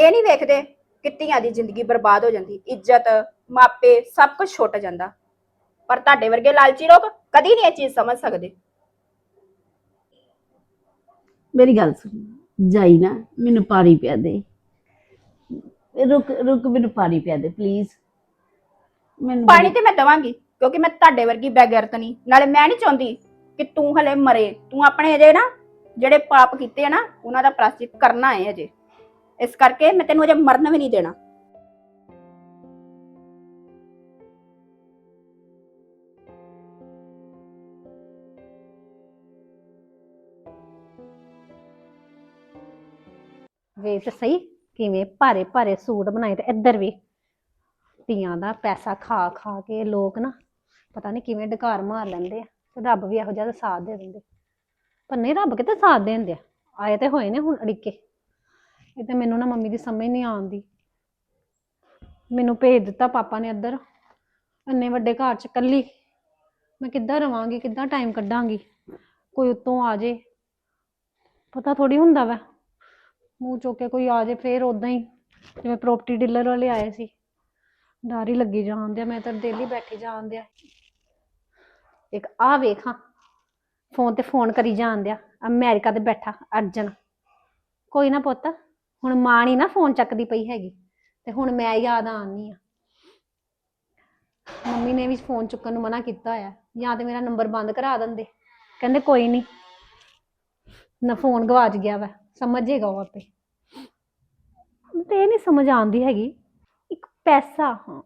ਇਹ ਨਹੀਂ ਵੇਖਦੇ ਕਿ ਧੀਆਂ ਦੀ ਜ਼ਿੰਦਗੀ ਬਰਬਾਦ ਹੋ ਜਾਂਦੀ ਇੱਜ਼ਤ ਮਾਪੇ ਸਭ ਕੁਝ ਛੁੱਟ ਜਾਂਦਾ। ਪਰ ਤੁਹਾਡੇ ਵਰਗੇ ਲਾਲਚੀ ਲੋਕ ਕਦੀ ਨਹੀਂ ਇਹ ਚੀਜ਼ ਸਮਝ ਸਕਦੇ। ਮੇਰੀ ਗੱਲ ਸੁਣ ਜਾਈ ਨਾ ਮੈਨੂੰ ਪਾਣੀ ਪਿਆ ਦੇ। ਰੁਕ ਰੁਕ ਮੈਨੂੰ ਪਾਣੀ ਪਿਆ ਦੇ ਪਲੀਜ਼ ਮੈਨੂੰ ਪਾਣੀ ਤੇ ਮੈਂ ਦਵਾਂਗੀ ਕਿਉਂਕਿ ਮੈਂ ਤੁਹਾਡੇ ਵਰਗੀ ਬੇਗੈਰਤ ਨਹੀਂ। ਨਾਲੇ ਮੈਂ ਨਹੀਂ ਚਾਹੁੰਦੀ ਕਿ ਤੂੰ ਹਲੇ ਮਰੇ। ਤੂੰ ਆਪਣੇ ਅਜੇ ਨਾ ਜਿਹੜੇ ਪਾਪ ਕੀਤੇ ਆ ਨਾ ਉਹਨਾਂ ਦਾ ਪ੍ਰਾਸ਼ਚਿਤ ਕਰਨਾ ਹੈ ਅਜੇ। ਇਸ ਕਰਕੇ ਮੈਂ ਤੈਨੂੰ ਅਜੇ ਮਰਨ ਵੀ ਨਹੀਂ ਦੇਣਾ। ਵੇਖ ਤੇ ਸਹੀ, ਕਿਵੇਂ ਭਾਰੇ ਭਾਰੇ ਸੂਟ ਬਣਾਏ ਤੇ ਇੱਧਰ ਵੀ। ਧੀਆਂ ਦਾ ਪੈਸਾ ਖਾ ਖਾ ਕੇ ਲੋਕ ਨਾ, ਪਤਾ ਨਹੀਂ ਕਿਵੇਂ ਡਕਾਰ ਮਾਰ ਲੈਂਦੇ ਆ, ਤੇ ਰੱਬ ਵੀ ਇਹੋ ਜਿਹਾ ਸਾਥ ਦੇ ਦਿੰਦੇ। ਪਰ ਨਹੀਂ, ਰੱਬ ਕਿਤੇ ਸਾਥ ਦੇ ਦਿੰਦੇ ਆ ਆਏ ਤੇ ਹੋਏ ਨੇ ਹੁਣ ਅੜਿੱਕੇ। ਇਹ ਤੇ ਮੈਨੂੰ ਨਾ ਮੰਮੀ ਦੀ ਸਮਝ ਨਹੀਂ ਆਉਂਦੀ। ਮੈਨੂੰ ਭੇਜ ਦਿੱਤਾ ਪਾਪਾ ਨੇ ਇੱਧਰ। ਇੰਨੇ ਵੱਡੇ ਘਰ ਚ ਇਕੱਲੀ। ਮੈਂ ਕਿੱਦਾਂ ਰਵਾਂਗੀ, ਕਿੱਦਾਂ ਟਾਈਮ ਕੱਢਾਂਗੀ? ਕੋਈ ਉੱਤੋਂ ਆ ਜੇ। ਪਤਾ ਥੋੜੀ ਹੁੰਦਾ ਵਾ। ਮੂੰਹ ਚੁੱਕ ਕੇ ਕੋਈ ਆ ਜੇ ਫੇਰ ਉਦਾਂ ਹੀ। ਜਿਵੇਂ ਪ੍ਰੋਪਰਟੀ ਡੀਲਰ ਵਾਲੇ ਆਏ ਸੀ। ਡਰ ਹੀ ਲੱਗੀ ਜਾਣ ਆ ਮੈਂ ਤਾਂ ਦਿੱਲੀ ਬੈਠੀ ਜਾਣ ਆ ਇੱਕ ਆ ਵੇਖਾਂ ਫੋਨ ਤੇ ਫੋਨ ਕਰੀ ਜਾਣ ਆ ਅਮਰੀਕਾ ਤੇ ਬੈਠਾ। ਅਰਜਨ। ਕੋਈ ਨਾ ਪੁੱਤ। ਹੁਣ ਮਾਂ ਨੀ ਨਾ ਫੋਨ ਚੱਕਦੀ ਪਈ ਹੈਗੀ, ਤੇ ਹੁਣ ਮੈਂ ਯਾਦ ਆਉਣੀ ਆ ਮੰਮੀ ਨੇ ਵੀ ਫੋਨ ਚੁੱਕਣ ਨੂੰ ਮਨਾ ਕੀਤਾ ਹੋਇਆ, ਜਾਂ ਤੇ ਮੇਰਾ ਨੰਬਰ ਬੰਦ ਕਰਾ ਦਿੰਦੇ। ਕਹਿੰਦੇ ਕੋਈ ਨਹੀਂ ਨਾ ਫੋਨ ਗਵਾਚ ਗਿਆ ਵਾ ਸਮਝੇਗਾ ਉਹ ਆਪੇ। ਤੇ ਇਹ ਨਹੀਂ ਸਮਝ ਆਉਂਦੀ ਹੈਗੀ, ਇੱਕ ਪੈਸਾ, ਹਾਂ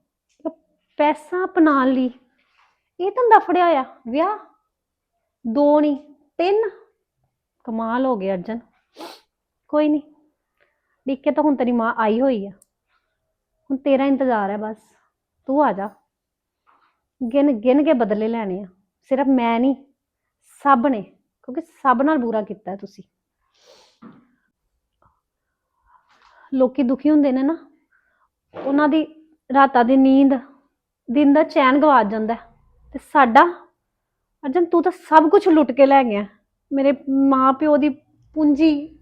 ਪੈਸਾ ਅਪਣਾਉਣ ਲਈ, ਇਹ ਧੰਦਾ ਫੜਿਆ ਹੋਇਆ, ਵਿਆਹ, ਦੋ ਨਹੀਂ ਤਿੰਨ, ਕਮਾਲ ਹੋ ਗਿਆ ਅਰਜਨ। ਕੋਈ ਨਹੀਂ ਦੇਖੇ ਤਾਂ ਹੁਣ ਤੇਰੀ ਮਾਂ ਆਈ ਹੋਈ ਆ। ਹੁਣ ਤੇਰਾ ਇੰਤਜ਼ਾਰ ਹੈ ਬਸ। ਤੂੰ ਆ ਜਾ। ਗਿਣ ਗਿਣ ਕੇ ਬਦਲੇ ਲੈਣੇ ਆ। ਸਿਰਫ ਮੈਂ ਨਹੀਂ, ਸਭ ਨੇ, ਕਿਉਂਕਿ ਸਭ ਨਾਲ ਬੁਰਾ ਕੀਤਾ ਤੁਸੀਂ। ਲੋਕੀ ਦੁਖੀ ਹੁੰਦੇ ਨੇ ਨਾ। ਉਹਨਾਂ ਦੀ ਰਾਤਾਂ ਦੀ ਨੀਂਦ, ਦਿਨ ਦਾ ਚੈਨ ਗਵਾ ਜਾਂਦਾ ਤੇ ਸਾਡਾ, ਅਰਜਨ ਤੂੰ ਤਾਂ ਸਭ ਕੁਝ ਲੁੱਟ ਕੇ ਲੈ ਗਿਆ। ਮੇਰੇ ਮਾਂ ਪਿਓ ਦੀ ਪੂੰਜੀ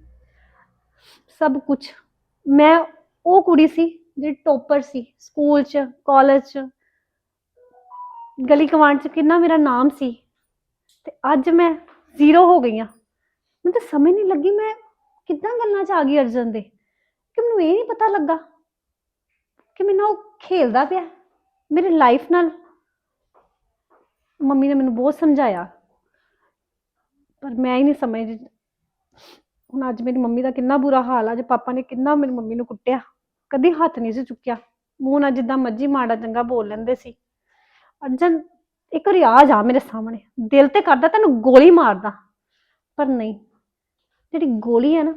ਸਭ ਕੁਝ ਮੈਂ ਉਹ ਕੁੜੀ ਸੀ ਜਿਹੜੀ ਟੋਪਰ ਸੀ, ਸਕੂਲ 'ਚ ਕਾਲਜ 'ਚ। ਗਲੀ ਕਵਾਂਡ 'ਚ ਕਿੰਨਾ ਮੇਰਾ ਨਾਮ ਸੀ। ਤੇ ਅੱਜ ਮੈਂ ਜ਼ੀਰੋ ਹੋ ਗਈ ਹਾਂ ਮੈਨੂੰ ਤਾਂ ਸਮਝ ਨਹੀਂ ਲੱਗੀ ਮੈਂ ਕਿੱਦਾਂ ਗੱਲਾਂ 'ਚ ਆ ਗਈ ਅਰਜਨ ਦੇ। ਕਿ ਮੈਨੂੰ ਇਹ ਨਹੀਂ ਪਤਾ ਲੱਗਾ ਕਿ ਮੈਨੂੰ ਉਹ ਖੇਲਦਾ ਪਿਆ, ਮੇਰੀ ਲਾਈਫ ਨਾਲ। ਮੰਮੀ ਨੇ ਮੈਨੂੰ ਬਹੁਤ ਸਮਝਾਇਆ। ਪਰ ਮੈਂ ਹੀ ਨਹੀਂ ਸਮਝ ਹੁਣ ਅੱਜ ਮੇਰੀ ਮੰਮੀ ਦਾ ਕਿੰਨਾ ਬੁਰਾ ਹਾਲ ਆ ਅੱਜ ਪਾਪਾ ਨੇ ਕਿੰਨਾ ਮੇਰੀ ਮੰਮੀ ਨੂੰ ਕੁੱਟਿਆ। ਕਦੀ ਹੱਥ ਨਹੀਂ ਸੀ ਚੁੱਕਿਆ। ਮੂੰਹ ਨਾਲ ਜਿੱਦਾਂ ਮਰਜ਼ੀ ਮਾੜਾ ਚੰਗਾ ਬੋਲ ਲੈਂਦੇ ਸੀ। ਅਰਜਨ ਇੱਕ ਵਾਰੀ ਆ ਜਾ ਮੇਰੇ ਸਾਹਮਣੇ। ਦਿਲ ਤੇ ਕਰਦਾ ਤੈਨੂੰ ਗੋਲੀ ਮਾਰਦਾ। ਪਰ ਨਹੀਂ। ਜਿਹੜੀ ਗੋਲੀ ਹੈ ਨਾ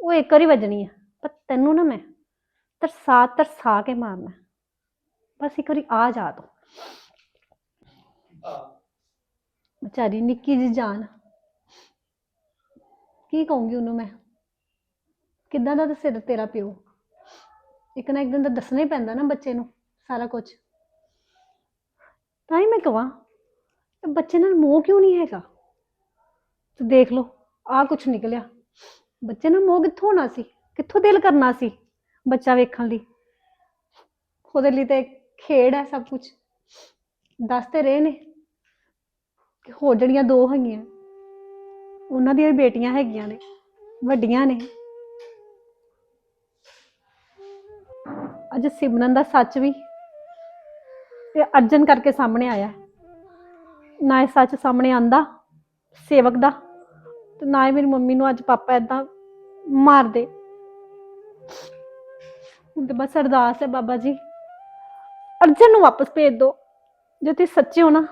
ਉਹ ਇੱਕ ਵਾਰੀ ਵੱਜਣੀ ਹੈ ਪਰ ਤੈਨੂੰ ਨਾ ਮੈਂ ਤਰਸਾ ਤਰਸਾ ਕੇ ਮਾਰਨਾ। ਬਸ ਇੱਕ ਵਾਰੀ ਆ ਜਾ ਤੂੰ। ਵਿਚਾਰੀ ਨਿੱਕੀ ਜੀ ਜਾਨ। ਕੀ ਕਹੂੰਗੀ ਉਹਨੂੰ ਮੈਂ? ਕਿੱਦਾਂ ਦਾ ਸਿਰ ਤੇਰਾ ਪਿਓ? ਇੱਕ ਨਾ ਇੱਕ ਦਿਨ ਤਾਂ ਦੱਸਣਾ ਹੀ ਪੈਂਦਾ ਨਾ ਬੱਚੇ ਨੂੰ, ਸਾਰਾ ਕੁਝ ਤਾਂ ਹੀ ਮੈਂ ਕਹਾਂ ਬੱਚੇ ਨਾਲ ਮੋਹ ਕਿਉਂ ਨਹੀਂ ਹੈਗਾ? ਤੇ ਦੇਖ ਲਓ ਆ ਕੁਝ ਨਿਕਲਿਆ। ਬੱਚੇ ਨਾਲ ਮੋਹ ਕਿੱਥੋਂ ਹੋਣਾ ਸੀ? ਕਿੱਥੋਂ ਦਿਲ ਕਰਨਾ ਸੀ ਬੱਚਾ ਵੇਖਣ ਲਈ? ਉਹਦੇ ਲਈ ਤੇ ਖੇਡ ਹੈ ਸਭ ਕੁਝ ਦੱਸਦੇ ਰਹੇ ਨੇ ਕਿ ਹੋਰ ਜਿਹੜੀਆਂ ਦੋ ਹੈਗੀਆਂ। ਉਹਨਾਂ ਦੀਆਂ ਵੀ ਬੇਟੀਆਂ ਹੈਗੀਆਂ ਨੇ, ਵੱਡੀਆਂ ਨੇ। ਅੱਜ ਸਿਮਰਨ ਦਾ ਸੱਚ ਵੀ ਤੇ ਅਰਜਨ ਕਰਕੇ ਸਾਹਮਣੇ ਆਇਆ। ਨਾ ਇਹ ਸੱਚ ਸਾਹਮਣੇ ਆਂਦਾ, ਸੇਵਕ ਦਾ, ਤੇ ਨਾ ਹੀ ਮੇਰੀ ਮੰਮੀ ਨੂੰ ਅੱਜ ਪਾਪਾ ਏਦਾਂ ਮਾਰਦੇ। ਹੁਣ ਤੇ ਬਸ ਅਰਦਾਸ ਹੈ ਬਾਬਾ ਜੀ। ਅਰਜਨ ਨੂੰ ਵਾਪਸ ਭੇਜ ਦਿਓ ਜੇ ਤੁਸੀਂ ਸੱਚੇ ਹੋ ਨਾ,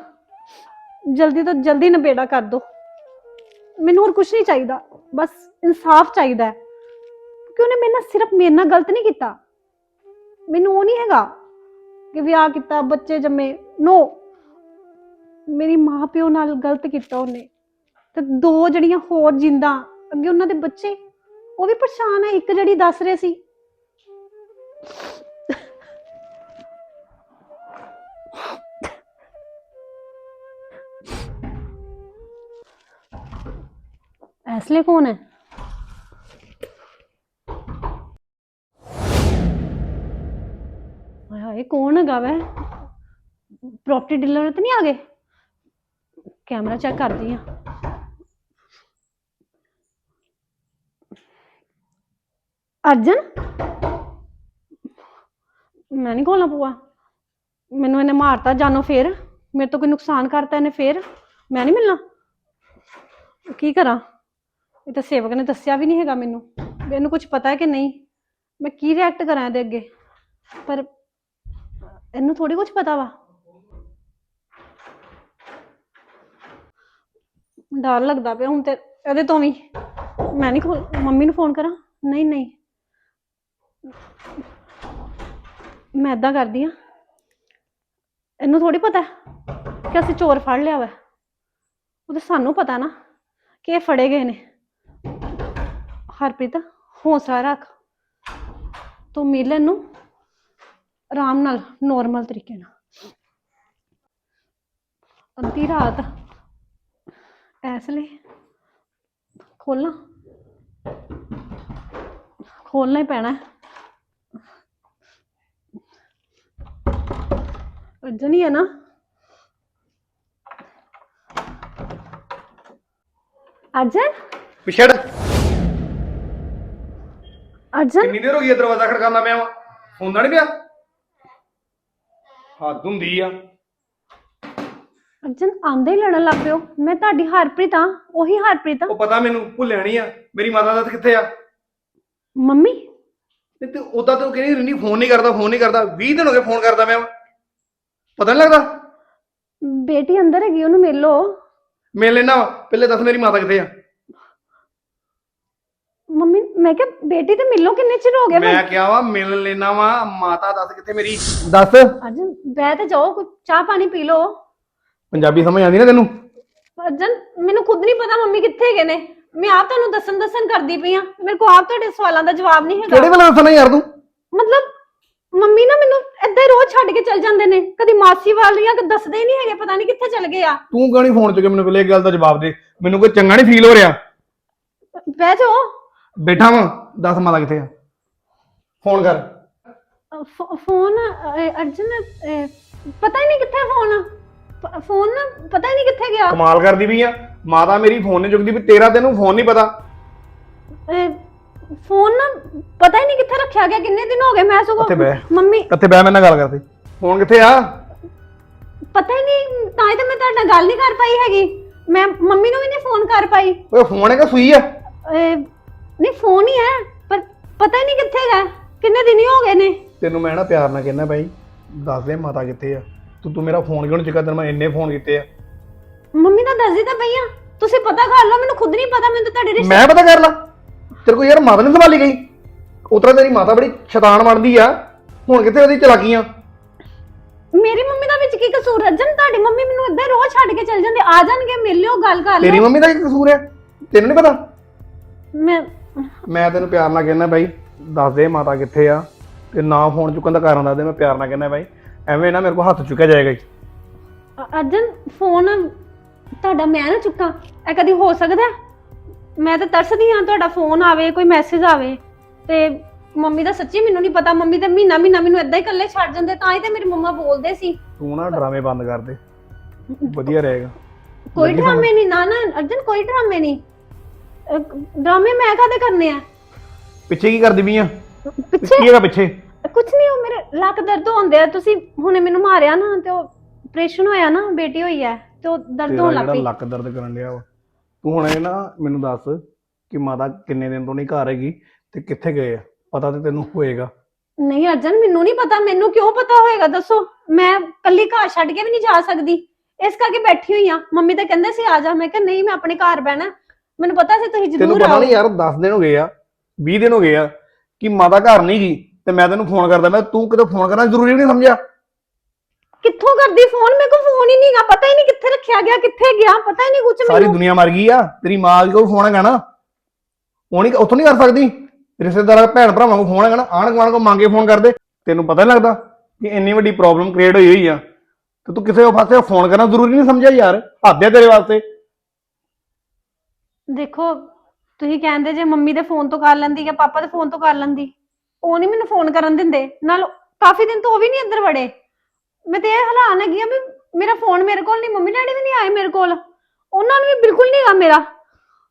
ਜਲਦੀ ਤੋਂ ਜਲਦੀ ਨਿਬੇੜਾ ਕਰ ਦਿਓ ਮੈਨੂੰ ਹੋਰ ਕੁਝ ਨਹੀਂ ਚਾਹੀਦਾ। ਬਸ ਇਨਸਾਫ ਚਾਹੀਦਾ ਹੈ। ਕਿਉਂਕਿ ਉਹਨੇ ਮੇਰੇ ਨਾਲ ਸਿਰਫ ਮੇਰੇ ਨਾਲ ਗਲਤ ਨਹੀਂ ਕੀਤਾ? ਮੈਨੂੰ ਉਹ ਨਹੀਂ ਹੈਗਾ ਕਿ ਵਿਆਹ ਕੀਤਾ, ਬੱਚੇ ਜੰਮੇ। ਨੋ ਮੇਰੀ ਮਾਂ ਪਿਓ ਨਾਲ ਗਲਤ ਕੀਤਾ ਉਹਨੇ। ਤੇ ਦੋ ਜਿਹੜੀਆਂ ਹੋਰ ਜਿੰਦਾ, ਅੱਗੇ ਉਹਨਾਂ ਦੇ ਬੱਚੇ, ਉਹ ਵੀ ਪਰੇਸ਼ਾਨ ਹੈ। ਇੱਕ ਜਿਹੜੀ ਦੱਸ ਰਹੇ ਸੀ। ਐਸਲੇ ਕੌਣ ਹੈ। ਹਾਏ ਕੌਣ ਹੈਗਾ ਵੈ? ਪ੍ਰਾਪਰਟੀ ਡੀਲਰ ਤੇ ਨਹੀਂ ਆ ਗਏ? ਕੈਮਰਾ ਚੈੱਕ ਕਰਦੀ ਆ। ਅਰਜਨ? ਮੈਂ ਨਹੀਂ ਖੋਲਣਾ ਪੂਆ ਮੈਨੂੰ ਇਹਨੇ ਮਾਰਤਾ ਜਾਨੋ ਫੇਰ। ਮੇਰੇ ਤੋਂ ਕੋਈ ਨੁਕਸਾਨ ਕਰਤਾ ਇਹਨੇ ਫੇਰ। ਮੈਂ ਨਹੀਂ ਮਿਲਣਾ। ਕੀ ਕਰਾਂ? ਇਹ ਤਾਂ ਸੇਵਕ ਨੇ ਦੱਸਿਆ ਵੀ ਨਹੀਂ ਹੈਗਾ ਮੈਨੂੰ ਵੀ ਇਹਨੂੰ ਕੁਝ ਪਤਾ ਹੈ ਕਿ ਨਹੀਂ। ਮੈਂ ਕੀ ਰਿਐਕਟ ਕਰਾਂ ਇਹਦੇ ਅੱਗੇ? ਪਰ ਇਹਨੂੰ ਥੋੜੀ ਕੁਝ ਪਤਾ ਵਾ। ਡਰ ਲੱਗਦਾ ਪਿਆ ਹੁਣ ਤੇ ਇਹਦੇ ਤੋਂ ਵੀ। ਮੈਂ ਨਹੀਂ ਖੋਲ ਮੰਮੀ ਨੂੰ ਫੋਨ ਕਰਾਂ। ਨਹੀਂ ਨਹੀਂ। ਮੈਂ ਏਦਾਂ ਕਰਦੀ ਆ ਇਹਨੂੰ ਥੋੜੀ ਪਤਾ ਕਿ ਅਸੀਂ ਚੋਰ ਫੜ ਲਿਆ ਵਾ। ਉਹ ਤਾਂ ਸਾਨੂੰ ਪਤਾ ਨਾ ਕਿ ਇਹ ਫੜੇ ਗਏ ਨੇ। ਹਰਪ੍ਰੀਤ, ਹੌਸਲਾ ਰੱਖ। ਤੂੰ ਮਿਲ ਇਹਨੂੰ ਆਰਾਮ ਨਾਲ ਨੋਰਮਲ ਤਰੀਕੇ ਨਾਲ। ਅੱਧੀ ਰਾਤ ਐਸ ਲਈ ਖੋਲਣਾ ਖੋਲਣਾ ਹੀ ਪੈਣਾ। ਅਰਜਨ ਹੀ ਹੈ ਨਾ। ਅਰਜਨ ਪਿਛੜ। ਅਰਜਨ? ਕਿੰਨੀ ਦੇਰ ਹੋ ਗਈ ਹੈ ਦਰਵਾਜ਼ਾ ਖੜਕਾਉਂਦਾ ਪਿਆ ਵਾ? ਹੁੰਦਾ ਨਹੀਂ ਪਿਆ? ਹੱਦ ਹੁੰਦੀ ਆ। ਅਰਜਨ ਆਂਦੇ ਹੀ ਲੜਨ ਲੱਗ ਪਿਓ। ਮੈਂ ਤੁਹਾਡੀ ਹਰਪ੍ਰੀਤ ਆ ਉਹੀ ਹਰਪ੍ਰੀਤ ਆ ਉਹ ਪਤਾ ਮੈਨੂੰ ਨਹੀਂ ਆ। ਮੇਰੀ ਮਾਤਾ ਦਾ ਕਿੱਥੇ ਆ? ਮੰਮੀ? ਨਹੀਂ ਤੇ ਉਦਾਂ ਤਾਂ ਉਹ ਕਹਿੰਦੀ ਰਿੰਨੀ ਫੋਨ ਨਹੀਂ ਕਰਦਾ ਫੋਨ ਨਹੀਂ ਕਰਦਾ। 20 ਦਿਨ ਹੋ ਗਏ ਫੋਨ ਕਰਦਾ ਮੈਂ ਪਤਾ ਨਹੀਂ ਲੱਗਦਾ? ਬੇਟੀ ਅੰਦਰ ਹੈਗੀ ਉਹਨੂੰ ਮਿਲ ਲਓ। ਮਿਲ ਲੈਣਾ ਪਹਿਲੇ ਦੱਸ ਮੇਰੀ ਮਾਤਾ ਕਿੱਥੇ ਆ? ਮੰਮੀ ਮੈਂ ਕਿਹਾ ਬੇਟੀ ਤੇ ਮਿਲੋ ਕਿੰਨੇ ਚਿਰ ਹੋ ਗਿਆ ਮੈਂ ਕਿਹਾ ਵਾ ਮਿਲ ਲੈਣਾ ਵਾ। ਮਾਤਾ ਦੱਸ ਕਿੱਥੇ ਮੇਰੀ? ਦੱਸ। ਅਰਜਨ ਬਹਿ ਤੇ ਜਾਓ ਕੁਝ ਚਾਹ ਪਾਣੀ ਪੀ ਲਓ। ਪੰਜਾਬੀ ਸਮਝ ਆਉਂਦੀ ਨਾ ਤੈਨੂੰ? ਅਰਜਨ ਮੈਨੂੰ ਖੁਦ ਨਹੀਂ ਪਤਾ ਮੰਮੀ ਕਿੱਥੇ ਹੈਗੇ ਨੇ। ਮੈਂ ਆਪ ਤੁਹਾਨੂੰ ਦੱਸਣ ਦੱਸਣ ਕਰਦੀ ਪਈ ਆ। ਮੇਰੇ ਕੋਲ ਆਪ ਤੁਹਾਡੇ ਸਵਾਲਾਂ ਦਾ ਜਵਾਬ ਨਹੀਂ ਹੈਗਾ। ਕਿਹੜੇ ਵੱਲੋਂ ਦੱਸਣਾ ਯਾਰ ਤੂੰ? ਮਤਲਬ ਮੰਮੀ ਨਾ ਮੈਨੂੰ ਏਦਾਂ ਹੀ ਰੋਜ਼ ਛੱਡ ਕੇ ਚਲ ਜਾਂਦੇ ਨੇ। ਕਦੀ ਮਾਸੀ ਵਾਲੀਆਂ ਕਿ ਦੱਸਦੇ ਹੀ ਨਹੀਂ ਹੈਗੇ ਪਤਾ ਨਹੀਂ ਕਿੱਥੇ ਚਲ ਗਏ ਆ। ਤੂੰ ਕਿਉਂ ਨਹੀਂ ਫੋਨ ਚੁੱਕੇ ਮੈਨੂੰ ਪਹਿਲੇ ਇਹ ਗੱਲ ਦਾ ਜਵਾਬ ਦੇ? ਮੈਨੂੰ ਕੋਈ ਚੰਗਾ ਨਹੀਂ ਫੀਲ ਹੋ ਰਿਹਾ। ਬਹਿ ਜਾਓ। ਬੈਠਾ ਵਾਂ ਦੱਸ ਮਾਤਾ ਕਿੱਥੇ ਆ? ਫੋਨ ਕਰ। ਅ, ਫੋ- ਫੋਨ ਅ, ਅਰਜਨ ਅ, ਪਤਾ ਹੀ ਨਹੀਂ ਕਿੱਥੇ ਫੋਨ ਪ- ਫੋਨ ਨਾ ਪਤਾ ਹੀ ਨਹੀਂ ਕਿੱਥੇ ਗਿਆ। ਕਮਾਲ ਕਰਦੀ ਵੀ ਆ। ਮਾਤਾ ਮੇਰੀ ਫੋਨ ਨਹੀਂ ਚੁੱਕਦੀ ਵੀ ਤੇਰਾ ਤੈਨੂੰ ਫੋਨ ਨਹੀਂ ਪਤਾ। ਅ, ਫੋਨ ਨਾ ਪਤਾ ਹੀ ਨਹੀਂ ਕਿੱਥੇ ਰੱਖਿਆ ਗਿਆ ਕਿੰਨੇ ਦਿਨ ਹੋ ਗਏ ਮੈਂ ਉੱਥੇ ਸਗੋਂ ਬਹਿ। ਮੰਮੀ ਕਿੱਥੇ ਬਹਿ ਮੇਰੇ ਨਾਲ ਗੱਲ ਕਰਦੀ। ਫੋਨ ਕਿੱਥੇ ਆ? ਪਤਾ ਹੀ ਨਹੀਂ ਤਾਂ ਹੀ ਤਾਂ ਮੈਂ ਤੁਹਾਡੇ ਨਾਲ ਗੱਲ ਨਹੀਂ ਕਰ ਪਾਈ ਹੈਗੀ। ਮੈਂ ਮੰਮੀ ਨੂੰ ਵੀ ਨਹੀਂ ਫੋਨ ਕਰ ਪਾਈ। ਓਏ ਫੋਨ ਹੈਗਾ ਸੂਈ ਆ। ਅਹ ਨਹੀਂ ਫੋਨ ਹੀ ਹੈ ਪਰ ਪਤਾ ਹੀ ਨਹੀਂ ਕਿੱਥੇ ਗਿਆ ਕਿੰਨੇ ਦਿਨ ਹੀ ਹੋ ਗਏ ਨੇ। ਤੈਨੂੰ ਮੈਂ ਨਾ ਪਿਆਰ ਨਾਲ ਕਹਿੰਦਾ ਬਾਈ ਦੱਸ ਦੇ ਮਾਤਾ ਕਿੱਥੇ ਆ। ਤੂੰ ਤੂੰ ਮੇਰਾ ਫੋਨ ਕਿਉਂ ਨਹੀਂ ਤੈਨੂੰ ਮੈਂ ਇੰਨੇ ਫੋਨ ਕੀਤੇ ਆ। ਮੰਮੀ ਤਾਂ ਦੱਸਦੀ ਤਾਂ ਪਈ ਆ ਤੁਸੀਂ ਪਤਾ ਕਰ ਲਓ ਮੈਨੂੰ ਖੁਦ ਨਹੀਂ ਪਤਾ ਮੈਨੂੰ ਤਾਂ ਤੁਹਾਡੇ ਰਿਸ਼ਤੇ ਮੈਂ ਪਤਾ ਕਰ ਲਾ। ਤੇਰੇ ਕੋਲ ਯਾਰ ਮਾਤਾ ਨਹੀਂ ਸੰਭਾਲੀ ਗਈ। ਉਤਰਾ ਤੇਰੀ ਮਾਤਾ ਬੜੀ ਸ਼ੈਤਾਨ ਬਣਦੀ ਆ। ਹੁਣ ਕਿੱਥੇ ਉਹਦੀ ਚਲਾਕੀਆਂ? ਮੇਰੀ ਮੰਮੀ ਦਾ ਵਿੱਚ ਕੀ ਕਸੂਰ ਅਰਜਨ ਤੁਹਾਡੀ ਮੰਮੀ ਮੈਨੂੰ ਏਦਾਂ ਹੀ ਰੋਜ਼ ਛੱਡ ਕੇ ਚਲ ਜਾਂਦੇ ਆ ਜਾਣਗੇ ਮਿਲ ਲਿਓ ਗੱਲ ਕਰ ਤੇਰੀ ਲਿਓ ਮੰਮੀ ਦਾ ਕੀ ਕਸੂਰ ਆ? ਤੈਨੂੰ ਨਹੀਂ ਪਤਾ? ਮੈਂ ਮੈਂ ਤੈਨੂੰ ਪਿਆਰ ਨਾਲ ਕਹਿੰਦਾ ਬਾਈ ਦੱਸ ਦੇ ਮਾਤਾ ਕਿੱਥੇ ਆ ਤੇ ਨਾ ਫੋਨ ਚੁੱਕਣ ਦਾ ਕਾਰਨ ਦੱਸ ਦੇ ਮੈਂ ਪਿਆਰ ਨਾਲ ਕਹਿੰਦਾ ਬਾਈ। ਐਵੇਂ ਨਾ ਮੇਰੇ ਕੋਲ ਹੱਥ ਚੁੱਕਿਆ ਜਾਏਗਾ ਜੀ ਅ- ਅਰਜਨ ਫੋਨ ਤੁਹਾਡਾ ਮੈਂ ਨਾ ਚੁੱਕਾਂ ਇਹ ਕਦੀ ਹੋ ਸਕਦਾ? ਹੈ? ਮੈਂ ਤਾਂ ਤਰਸਦੀ ਹਾਂ ਤੁਹਾਡਾ ਫੋਨ ਆਵੇ ਕੋਈ ਮੈਸੇਜ ਆਵੇ ਤੇ ਮੰਮੀ ਦਾ ਸੱਚੀ ਮੈਨੂੰ ਨਹੀਂ ਪਤਾ ਮੰਮੀ ਤੇ ਮਹੀਨਾ ਮਹੀਨਾ ਮੈਨੂੰ ਏਦਾਂ ਹੀ ਇਕੱਲੇ ਛੱਡ ਜਾਂਦੇ ਤਾਂ ਹੀ ਤੇ ਮੇਰੀ ਮੰਮਾ ਬੋਲਦੇ ਸੀ। ਤੂੰ ਨਾ ਡਰਾਮੇ ਬੰਦ ਕਰ ਦੇ ਵਧੀਆ ਰਹੇਗਾ। ਕੋਈ ਲੱਗੀ ਡਰਾਮੇ ਨਹੀਂ ਨਾ ਨਾ ਅਰਜਨ ਕੋਈ ਡਰਾਮੇ ਨਹੀਂ। ਅਹ, ਡਰਾਮੇ ਮੈਂ ਕਾਹਦੇ ਕਰਨੇ ਆ? ਪਿੱਛੇ ਕੀ ਕਰਦੀ ਪਈ ਆ ਪਿੱਛੇ? ਕੀ ਹੈਗਾ ਪਿੱਛੇ? ਕੁਝ ਨਹੀਂ ਉਹ ਮੇਰੇ ਲੱਕ ਦਰਦ ਹੁੰਦੇ ਆ। ਤੁਸੀਂ ਹੁਣੇ ਮੈਨੂੰ ਮਾਰਿਆ ਨਾ ਤੇ ਉਹ ਆਪਰੇਸ਼ਨ ਹੋਇਆ ਨਾ ਬੇਟੀ ਹੋਈ ਹੈ ਤੇ ਉਹ ਦਰਦ ਤੇਰਾ ਹੋਣ ਲੱਗ ਜਿਹੜਾ ਪਈ। ਲੱਕ ਦਰਦ ਕਰਨ ਲਿਆ ਵਾ। ਤੂੰ ਹੁਣ ਇਹ ਨਾ ਮੈਨੂੰ ਦੱਸ ਕਿ ਮਾਤਾ ਕਿੰਨੇ ਦਿਨ ਤੋਂ ਨਹੀਂ ਘਰ ਹੈਗੀ ਤੇ ਕਿੱਥੇ ਗਏ ਆ? ਪਤਾ ਤੇ ਤੈਨੂੰ ਹੋਏਗਾ। ਨਹੀਂ ਅਰਜਨ ਮੈਨੂੰ ਨਹੀਂ ਪਤਾ ਮੈਨੂੰ ਕਿਉਂ ਪਤਾ ਹੋਏਗਾ? ਦੱਸੋ ਮੈਂ ਕੱਲੀ ਘਰ ਛੱਡ ਕੇ ਵੀ ਨਹੀਂ ਜਾ ਸਕਦੀ। ਇਸ ਕਰਕੇ ਬੈਠੀ ਹੋਈ ਆ। ਮੰਮੀ ਤਾਂ ਕਹਿੰਦੇ ਸੀ ਆ ਜਾ। ਮੈਂ ਕਿਹਾ ਨਹੀਂ ਮੈਂ ਆਪਣੇ ਘਰ ਬਹਿਣਾ ਮੈਨੂੰ ਪਤਾ ਸੀ ਤੁਸੀਂ ਤੈਨੂੰ ਜ਼ਰੂਰ ਪਤਾ ਨਹੀਂ ਯਾਰ 10 ਦਿਨ ਹੋ ਗਏ ਆ 20 ਦਿਨ ਹੋ ਗਏ ਆ ਕਿ ਮਾਤਾ ਘਰ ਨਹੀਂ ਗਈ ਤੇ ਮੈਂ ਤੈਨੂੰ ਫੋਨ ਕਰਦਾ ਮੈਂ ਤੂੰ ਕਿਤੇ ਫੋਨ ਕਰਨਾ ਜ਼ਰੂਰੀ ਨਹੀਂ ਸਮਝਿਆ। ਕਿੱਥੋਂ ਕਰਦੀ ਫੋਨ ਮੇਰੇ ਕੋਲ ਫੋਨ ਹੀ ਨਹੀਂਗਾ ਪਤਾ ਹੀ ਨਹੀਂ ਕਿੱਥੇ ਰੱਖਿਆ ਗਿਆ ਕਿੱਥੇ ਗਿਆ ਪਤਾ ਹੀ ਨਹੀਂ ਕੁਝ ਸਾਰੀ ਮੈਨੂੰ। ਦੁਨੀਆ ਮਰ ਗਈ ਆ ਤੇਰੀ ਮਾਂ ਕੋਲ ਫੋਨ ਹੈਗਾ ਨਾ। ਉਹ ਨਹੀਂ ਉੱਥੋਂ ਨਹੀਂ ਕਰ ਸਕਦੀ। ਰਿਸ਼ਤੇਦਾਰਾਂ ਭੈਣ ਭਰਾਵਾਂ ਕੋਲ ਫੋਨ ਹੈਗਾ ਨਾ ਆਣ ਗੁਆਂਢ ਕੋ ਮੰਗੇ ਫੋਨ ਕਰਦੇ। ਤੈਨੂੰ ਪਤਾ ਨਹੀਂ ਲੱਗਦਾ ਕਿ ਇੰਨੀ ਵੱਡੀ ਪ੍ਰੋਬਲਮ ਕ੍ਰੀਏਟ ਹੋਈ ਹੋਈ ਆ। ਤੇ ਤੂੰ ਕਿਸੇ ਪਾਸੇ ਫੋਨ ਕਰਨਾ ਜ਼ਰੂਰੀ ਨਹੀਂ ਸਮਝਿਆ ਯਾਰ ਹੱਦ ਆ ਤੇਰੇ ਵਾਸਤੇ। ਦੇਖੋ ਤੁਸੀਂ ਕਹਿੰਦੇ ਜੇ ਮੰਮੀ ਦੇ ਫੋਨ ਤੋਂ ਕਰ ਲੈਂਦੀ ਜਾਂ ਪਾਪਾ ਦੇ ਫੋਨ ਤੋਂ ਕਰ ਲੈਂਦੀ ਉਹ ਨਹੀਂ ਮੈਨੂੰ ਫੋਨ ਕਰਨ ਦਿੰਦੇ। ਨਾਲ ਕਾਫੀ ਦਿਨ ਤੋਂ ਉਹ ਵੀ ਨਹੀਂ ਅੰਦਰ ਵੜੇ। ਮੈਂ ਤੇ ਇਹ ਹੈਰਾਨ ਹੈਗੀ ਆ ਵੀ ਮੇਰਾ ਫੋਨ ਮੇਰੇ ਕੋਲ ਨਹੀਂ ਮੰਮੀ ਡੈਡੀ ਵੀ ਨਹੀਂ ਆਏ ਮੇਰੇ ਕੋਲ। ਉਹਨਾਂ ਨੂੰ ਵੀ ਬਿਲਕੁਲ ਨਹੀਂ ਗਾ ਮੇਰਾ।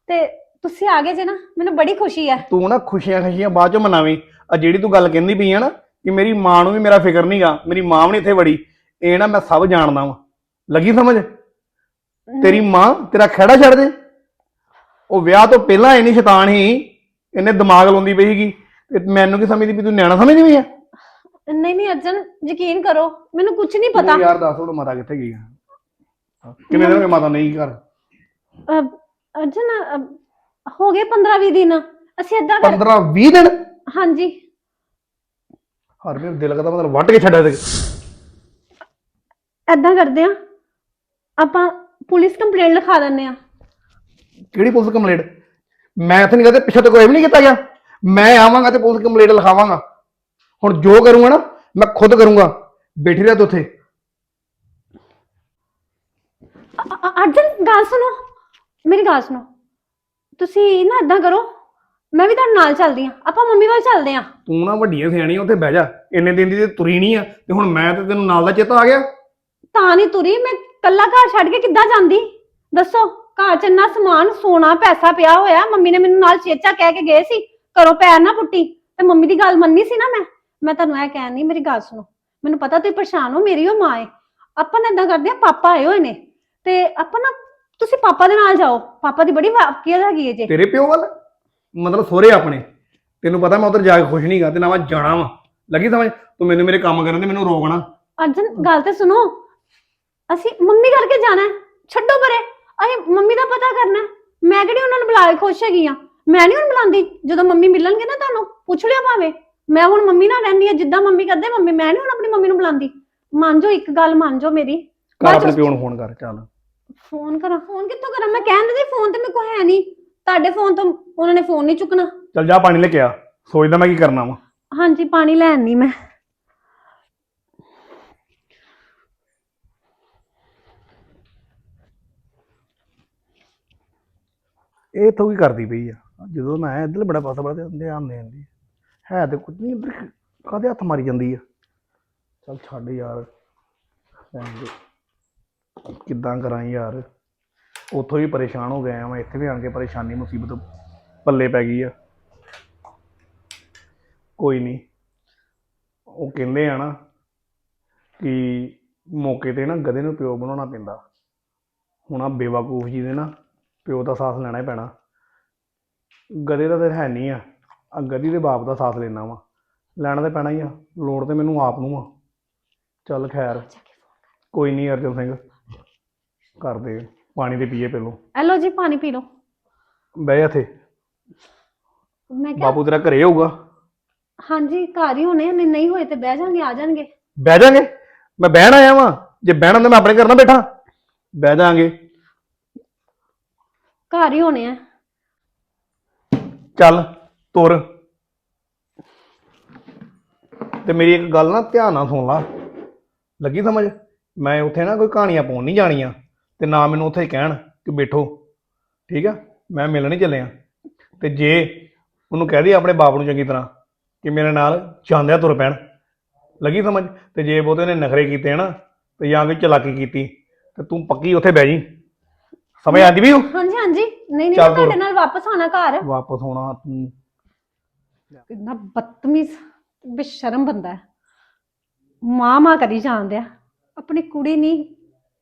ਤੇ ਤੁਸੀਂ ਆ ਗਏ ਜੇ ਨਾ ਮੈਨੂੰ ਬੜੀ ਖੁਸ਼ੀ ਹੈ ਤੂੰ ਨਾ ਖੁਸ਼ੀਆਂ ਖੁਸ਼ੀਆਂ ਬਾਅਦ ਚ ਮਨਾਵੀਂ। ਆ ਜਿਹੜੀ ਤੂੰ ਗੱਲ ਕਹਿੰਦੀ ਪਈ ਆ ਨਾ ਕਿ ਮੇਰੀ ਮਾਂ ਨੂੰ ਵੀ ਮੇਰਾ ਫਿਕਰ ਨਹੀਂਗਾ ਮੇਰੀ ਮਾਂ ਵੀ ਨੀ ਇੱਥੇ ਵੜੀ ਇਹ ਨਾ ਮੈਂ ਸਭ ਜਾਣਦਾ ਵਾਂ। ਲੱਗੀ ਸਮਝ? ਤੇਰੀ ਮਾਂ ਤੇਰਾ ਖਹਿੜਾ ਛੱਡ ਦੇ। ਉਹ ਵਿਆਹ ਤੋਂ ਪਹਿਲਾਂ ਇੰਨੀ ਸ਼ੈਤਾਨ ਸੀ ਇਹਨੇ ਦਿਮਾਗ ਲਾਉਂਦੀ ਪਈ ਸੀਗੀ। ਤੇ ਮੈਨੂੰ ਕੀ ਸਮਝਦੀ ਵੀ ਤੂੰ ਨਿਆਣਾ ਸਮਝਦੀ ਪਈ ਆ? ਨਹੀਂ ਨਹੀਂ ਅਰਜਨ ਯਕੀਨ ਕਰੋ ਮੈਨੂੰ ਕੁਝ ਨਹੀਂ ਪਤਾ। ਯਾਰ ਦੱਸ ਉਹ ਮਾਤਾ ਕਿੱਥੇ ਗਈ ਆ? ਕਿੰਨੇ ਦਿਨ ਹੋ ਗਏ ਮਾਤਾ ਨਹੀਂ ਘਰ? ਅਹ, ਅਰਜਨ ਅਹ, ਹੋ ਗਏ 15 20 ਦਿਨ। ਅਸੀਂ ਏਦਾਂ ਕਰ 15 20 ਦਿਨ? ਹਾਂਜੀ। ਹਰ ਮੇਰੇ ਦਿਲ ਕਰਦਾ ਮਤਲਬ ਵੱਟ ਕੇ ਛੱਡਿਆ ਤੇ ਏਦਾਂ ਕਰਦੇ ਆ। ਆਪਾਂ ਪੁਲਿਸ ਕੰਪਲੇਂਟ ਲਿਖਾ ਦਿੰਨੇ ਆ। ਕਿਹੜੀ ਪੁਲਿਸ ਕੰਪਲੇਂਟ? ਮੈਂ ਇੱਥੇ ਨਹੀਂ ਕਦੇ ਪਿੱਛੇ ਤੇ ਕੋਈ ਵੀ ਨਹੀਂ ਕੀਤਾ ਗਿਆ। ਮੈਂ ਆਵਾਂਗਾ ਤੇ ਪੁਲਿਸ ਕੰਪਲੇਂਟ ਲਿਖਾਵਾਂਗਾ। ਹੁਣ ਜੋ ਕਰੂੰਗਾ ਨਾ ਮੈਂ ਖੁਦ ਕਰੂੰਗਾ। ਬੈਠੀ ਰਹਿ ਤੂੰ ਉੱਥੇ ਅ- ਅ- ਅਰਜਨ ਗੱਲ ਸੁਣੋ। ਮੇਰੀ ਗੱਲ ਸੁਣੋ। ਤੁਸੀਂ ਨਾ ਏਦਾਂ ਕਰੋ। ਮੈਂ ਵੀ ਤੁਹਾਡੇ ਨਾਲ ਚੱਲਦੀ ਆ। ਆਪਾਂ ਮੰਮੀ ਵੱਲ ਚੱਲਦੇ ਆ। ਤੂੰ ਨਾ ਵੱਡੀਆਂ ਸਿਆਣੀਆਂ ਉੱਥੇ ਬਹਿ ਜਾ। ਇੰਨੇ ਦਿਨ ਦੀ ਤੇ ਤੁਰੀ ਨਹੀਂ ਆ। ਤੇ ਹੁਣ ਮੈਂ ਤੇ ਤੈਨੂੰ ਨਾਲ ਦਾ ਚੇਤਾ ਆ ਗਿਆ। ਤਾਂ ਨਹੀਂ ਤੁਰੀ। ਮੈਂ ਕੱਲਾ ਘਰ ਛੱਡ ਕੇ ਕਿੱਦਾਂ ਜਾਂਦੀ? ਦੱਸੋ। ਘਰ ਚ ਇੰਨਾ ਸਮਾਨ ਸੋਨਾ ਪੈਸਾ ਪਿਆ ਹੋਇਆ ਮੰਮੀ ਨੇ ਮੈਨੂੰ ਨਾਲ ਚੇਚਾ ਕਹਿ ਕੇ ਗਏ ਸੀ ਘਰੋਂ ਪੈਰ ਨਾ ਪੁੱਟੀ ਤੇ ਮੰਮੀ ਦੀ ਗੱਲ ਮੰਨੀ ਸੀ ਨਾ ਮੈਂ ਮੈਂ ਤੁਹਾਨੂੰ ਇਹ ਕਹਿਣ ਨਹੀਂ ਮੇਰੀ ਗੱਲ ਸੁਣੋ ਮੈਨੂੰ ਪਤਾ ਤੁਸੀਂ ਪਰੇਸ਼ਾਨ ਹੋ ਮੇਰੀ ਉਹ ਮਾਂ ਹੈ ਆਪਾਂ ਨਾ ਏਦਾਂ ਕਰਦੇ ਆ ਪਾਪਾ ਆਏ ਹੋਏ ਨੇ ਤੇ ਆਪਾਂ ਨਾ ਤੁਸੀਂ ਪਾਪਾ ਦੇ ਨਾਲ ਜਾਓ ਪਾਪਾ ਦੀ ਬੜੀ ਵਾਕੀਅਤ ਹੈਗੀ ਹੈ ਜੇ। ਤੇਰੇ ਪਿਓ ਵੱਲ? ਮਤਲਬ ਸੋਹਰੇ ਆਪਣੇ ਤੈਨੂੰ ਪਤਾ ਮੈਂ ਉਧਰ ਜਾ ਕੇ ਖੁਸ਼ ਨਹੀਂਗਾ ਤੇ ਨਾ ਮੈਂ ਜਾਣਾ ਵਾ। ਲੱਗੀ ਸਮਝ? ਤੂੰ ਮੈਨੂੰ ਮੇਰੇ ਕੰਮ ਕਰਨ ਤੇ ਮੈਨੂੰ ਰੋਕਣਾ। ਅਰਜਨ ਗੱਲ ਤੇ ਸੁਣੋ ਅਸੀਂ ਮੰਮੀ ਕਰਕੇ ਜਾਣਾ ਹੈ। ਛੱਡੋ ਪਰੇ। ਅਸੀਂ ਮੰਮੀ ਦਾ ਪਤਾ ਕਰਨਾ। ਮੈਂ ਕਿਹੜੀ ਉਹਨਾਂ ਨੂੰ ਬੁਲਾ ਕੇ ਖੁਸ਼ ਹੈਗੀ ਆ? ਮੈਂ ਨਹੀਂ ਹੁਣ ਬੁਲਾਉਂਦੀ। ਜਦੋਂ ਮੰਮੀ ਮਿਲਣਗੇ ਨਾ ਤੁਹਾਨੂੰ ਪੁੱਛ ਲਿਆ ਭਾਵੇਂ। ਮੈਂ ਹੁਣ ਮੰਮੀ ਨਾਲ ਰਹਿੰਦੀ ਆ ਜਿੱਦਾਂ ਮੰਮੀ ਕਰਦੇ ਮੰਮੀ ਮੈਂ ਨਹੀਂ ਹੁਣ ਆਪਣੀ ਮੰਮੀ ਨੂੰ ਬੁਲਾਉਂਦੀ। ਮੰਨ ਜਾਓ ਇੱਕ ਗੱਲ ਮੰਨ ਜਾਓ ਮੇਰੀ। ਘਰ ਬਾਅਦ ਆਪਣੇ ਚੋਂ- ਪਿਓ ਨੂੰ ਫੋਨ ਕਰ ਚੱਲ। ਫੋਨ ਕਰਾਂ? ਫੋਨ ਕਿੱਥੋਂ ਕਰਾਂ? ਮੈਂ ਕਹਿਣ ਦੀ ਫੋਨ ਤੇ ਮੇਰੇ ਕੋਲ ਹੈ ਨਹੀਂ ਤੁਹਾਡੇ ਫੋਨ ਤੋਂ ਉਹਨਾਂ ਨੇ ਫੋਨ ਨਹੀਂ ਚੁੱਕਣਾ। ਚੱਲ ਜਾ ਪਾਣੀ ਲੈ ਕੇ ਆ। ਸੋਚਦਾ ਮੈਂ ਕੀ ਕਰਨਾ ਵਾ। ਹਾਂਜੀ ਪਾਣੀ ਲੈਣ ਨਹੀਂ ਮੈਂ। ਇਹ ਇੱਥੋਂ ਕੀ ਕਰਦੀ ਪਈ ਆ? ਜਦੋਂ ਮੈਂ ਇੱਧਰ ਬੜਾ ਪਾਸਾ ਬੜਾ ਧਿਆਨ ਦੇਣ ਦੀ ਹੈ ਤੇ ਕੁਝ ਨਹੀਂ, ਇੱਧਰ ਕਾਹਦੇ ਹੱਥ ਮਾਰੀ ਜਾਂਦੀ ਆ? ਚੱਲ ਛੱਡ ਯਾਰ। ਭੈਣ ਕਿੱਦਾਂ ਕਰਾਂ ਯਾਰ? ਉੱਥੋਂ ਵੀ ਪਰੇਸ਼ਾਨ ਹੋ ਗਿਆ ਮੈਂ, ਇੱਥੇ ਵੀ ਆਣ ਕੇ ਪਰੇਸ਼ਾਨੀ ਮੁਸੀਬਤ ਪੱਲੇ ਪੈ ਗਈ ਆ। ਕੋਈ ਨਹੀਂ। ਉਹ ਕਹਿੰਦੇ ਆ ਨਾ ਕਿ ਮੌਕੇ ਤੇ ਨਾ ਗਧੇ ਨੂੰ ਪਿਓ ਬਣਾਉਣਾ ਪੈਂਦਾ। ਹੁਣ ਆ ਬੇਵਾਕੂਫ ਜੀ ਦੇ ਨਾ ਪਿਓ ਦਾ ਸਾਥ ਲੈਣਾ ਹੀ ਪੈਣਾ। ਗਧੇ ਦਾ ਤਾਂ ਹੈ ਨਹੀਂ ਆ। ਆ ਗਧੀ ਦੇ ਬਾਪ ਦਾ ਸਾਥ ਲੈਣਾ ਵਾ। ਲੈਣਾ ਤਾਂ ਪੈਣਾ ਹੀ ਆ। ਲੋੜ ਤੇ ਮੈਨੂੰ ਆਪ ਨੂੰ ਆ। ਚੱਲ ਖੈਰ। ਕੋਈ ਨਹੀਂ ਅਰਜਨ ਸਿੰਘ। ਕਰਦੇ ਪਾਣੀ ਦੇ ਪੀਏ ਪਹਿਲੋਂ। ਐਲੋ ਜੀ ਪਾਣੀ ਪੀ ਲਓ। ਬਹਿ ਜਾ ਇੱਥੇ। ਮੈਂ ਕਿਹਾ ਬਾਪੂ ਤੇਰਾ ਘਰੇ ਹੋਊਗਾ। ਹਾਂਜੀ ਘਰ ਹੀ ਹੋਣੇ ਨੇ ਨਹੀਂ ਹੋਏ ਤੇ ਬਹਿ ਜਾਣਗੇ ਆ ਜਾਣਗੇ। ਬਹਿ ਜਾਾਂਗੇ? ਮੈਂ ਬਹਿਣ ਆਇਆ ਵਾਂ। ਜੇ ਬਹਿਣਾ ਤਾਂ ਮੈਂ ਆਪਣੇ ਘਰ ਨਾ ਬੈਠਾ। ਬਹਿ ਜਾਾਂਗੇ। ਘਰ ਹੀ ਹੋਣੇ ਆ। ਚੱਲ, ਤੁਰ। ਤੇ ਮੇਰੀ ਇੱਕ ਗੱਲ ਨਾ ਧਿਆਨ ਨਾਲ ਸੁਣ ਲਾ। ਲੱਗੀ ਸਮਝ? ਮੈਂ ਉੱਥੇ ਨਾ ਕੋਈ ਕਹਾਣੀਆਂ ਪਾਉਣ ਨਹੀਂ ਜਾਣੀਆਂ। ਤੇ ਨਾ ਮੈਨੂੰ ਉੱਥੇ ਕਹਿਣ ਕਿ ਬੈਠੋ। ਠੀਕ ਆ? ਮੈਂ ਮਿਲਣ ਨਹੀਂ ਚੱਲਿਆ। ਤੇ ਜੇ ਉਹਨੂੰ ਕਹਿ ਦੇ ਆਪਣੇ ਬਾਪ ਨੂੰ ਚੰਗੀ ਤਰ੍ਹਾਂ ਕਿ ਮੇਰੇ ਨਾਲ ਜਾਂਦਿਆਂ ਤੁਰ ਪੈਣ। ਲੱਗੀ ਸਮਝ? ਤੇ ਜੇ ਬਹੁਤੇ ਨੇ ਨਖਰੇ ਕੀਤੇ ਨਾ ਤੇ ਜਾਂ ਕੋਈ ਚਲਾਕੀ ਕੀਤੀ, ਤੇ ਤੂੰ ਪੱਕੀ ਉੱਥੇ ਬਹਿ ਜੀ ਸਮਝ ਆਂਦੀ ਵੀ ਹਾਂਜੀ ਹਾਂਜੀ। ਨਹੀਂ ਨਹੀਂ ਚੱਲ ਤੁਹਾਡੇ। ਨਾਲ ਵਾਪਸ ਆਣਾ ਘਰ। ਵਾਪਸ ਹੋਣਾ ਤੂੰ। ਕਿੰਨਾ ਬਦਤਮੀਜ਼ ਬੇਸ਼ਰਮ ਬੰਦਾ ਹੈ। ਮਾਂ ਮਾਂ ਕਰੀ ਜਾਂਦਿਆ ਆਪਣੀ ਕੁੜੀ ਨਹੀਂ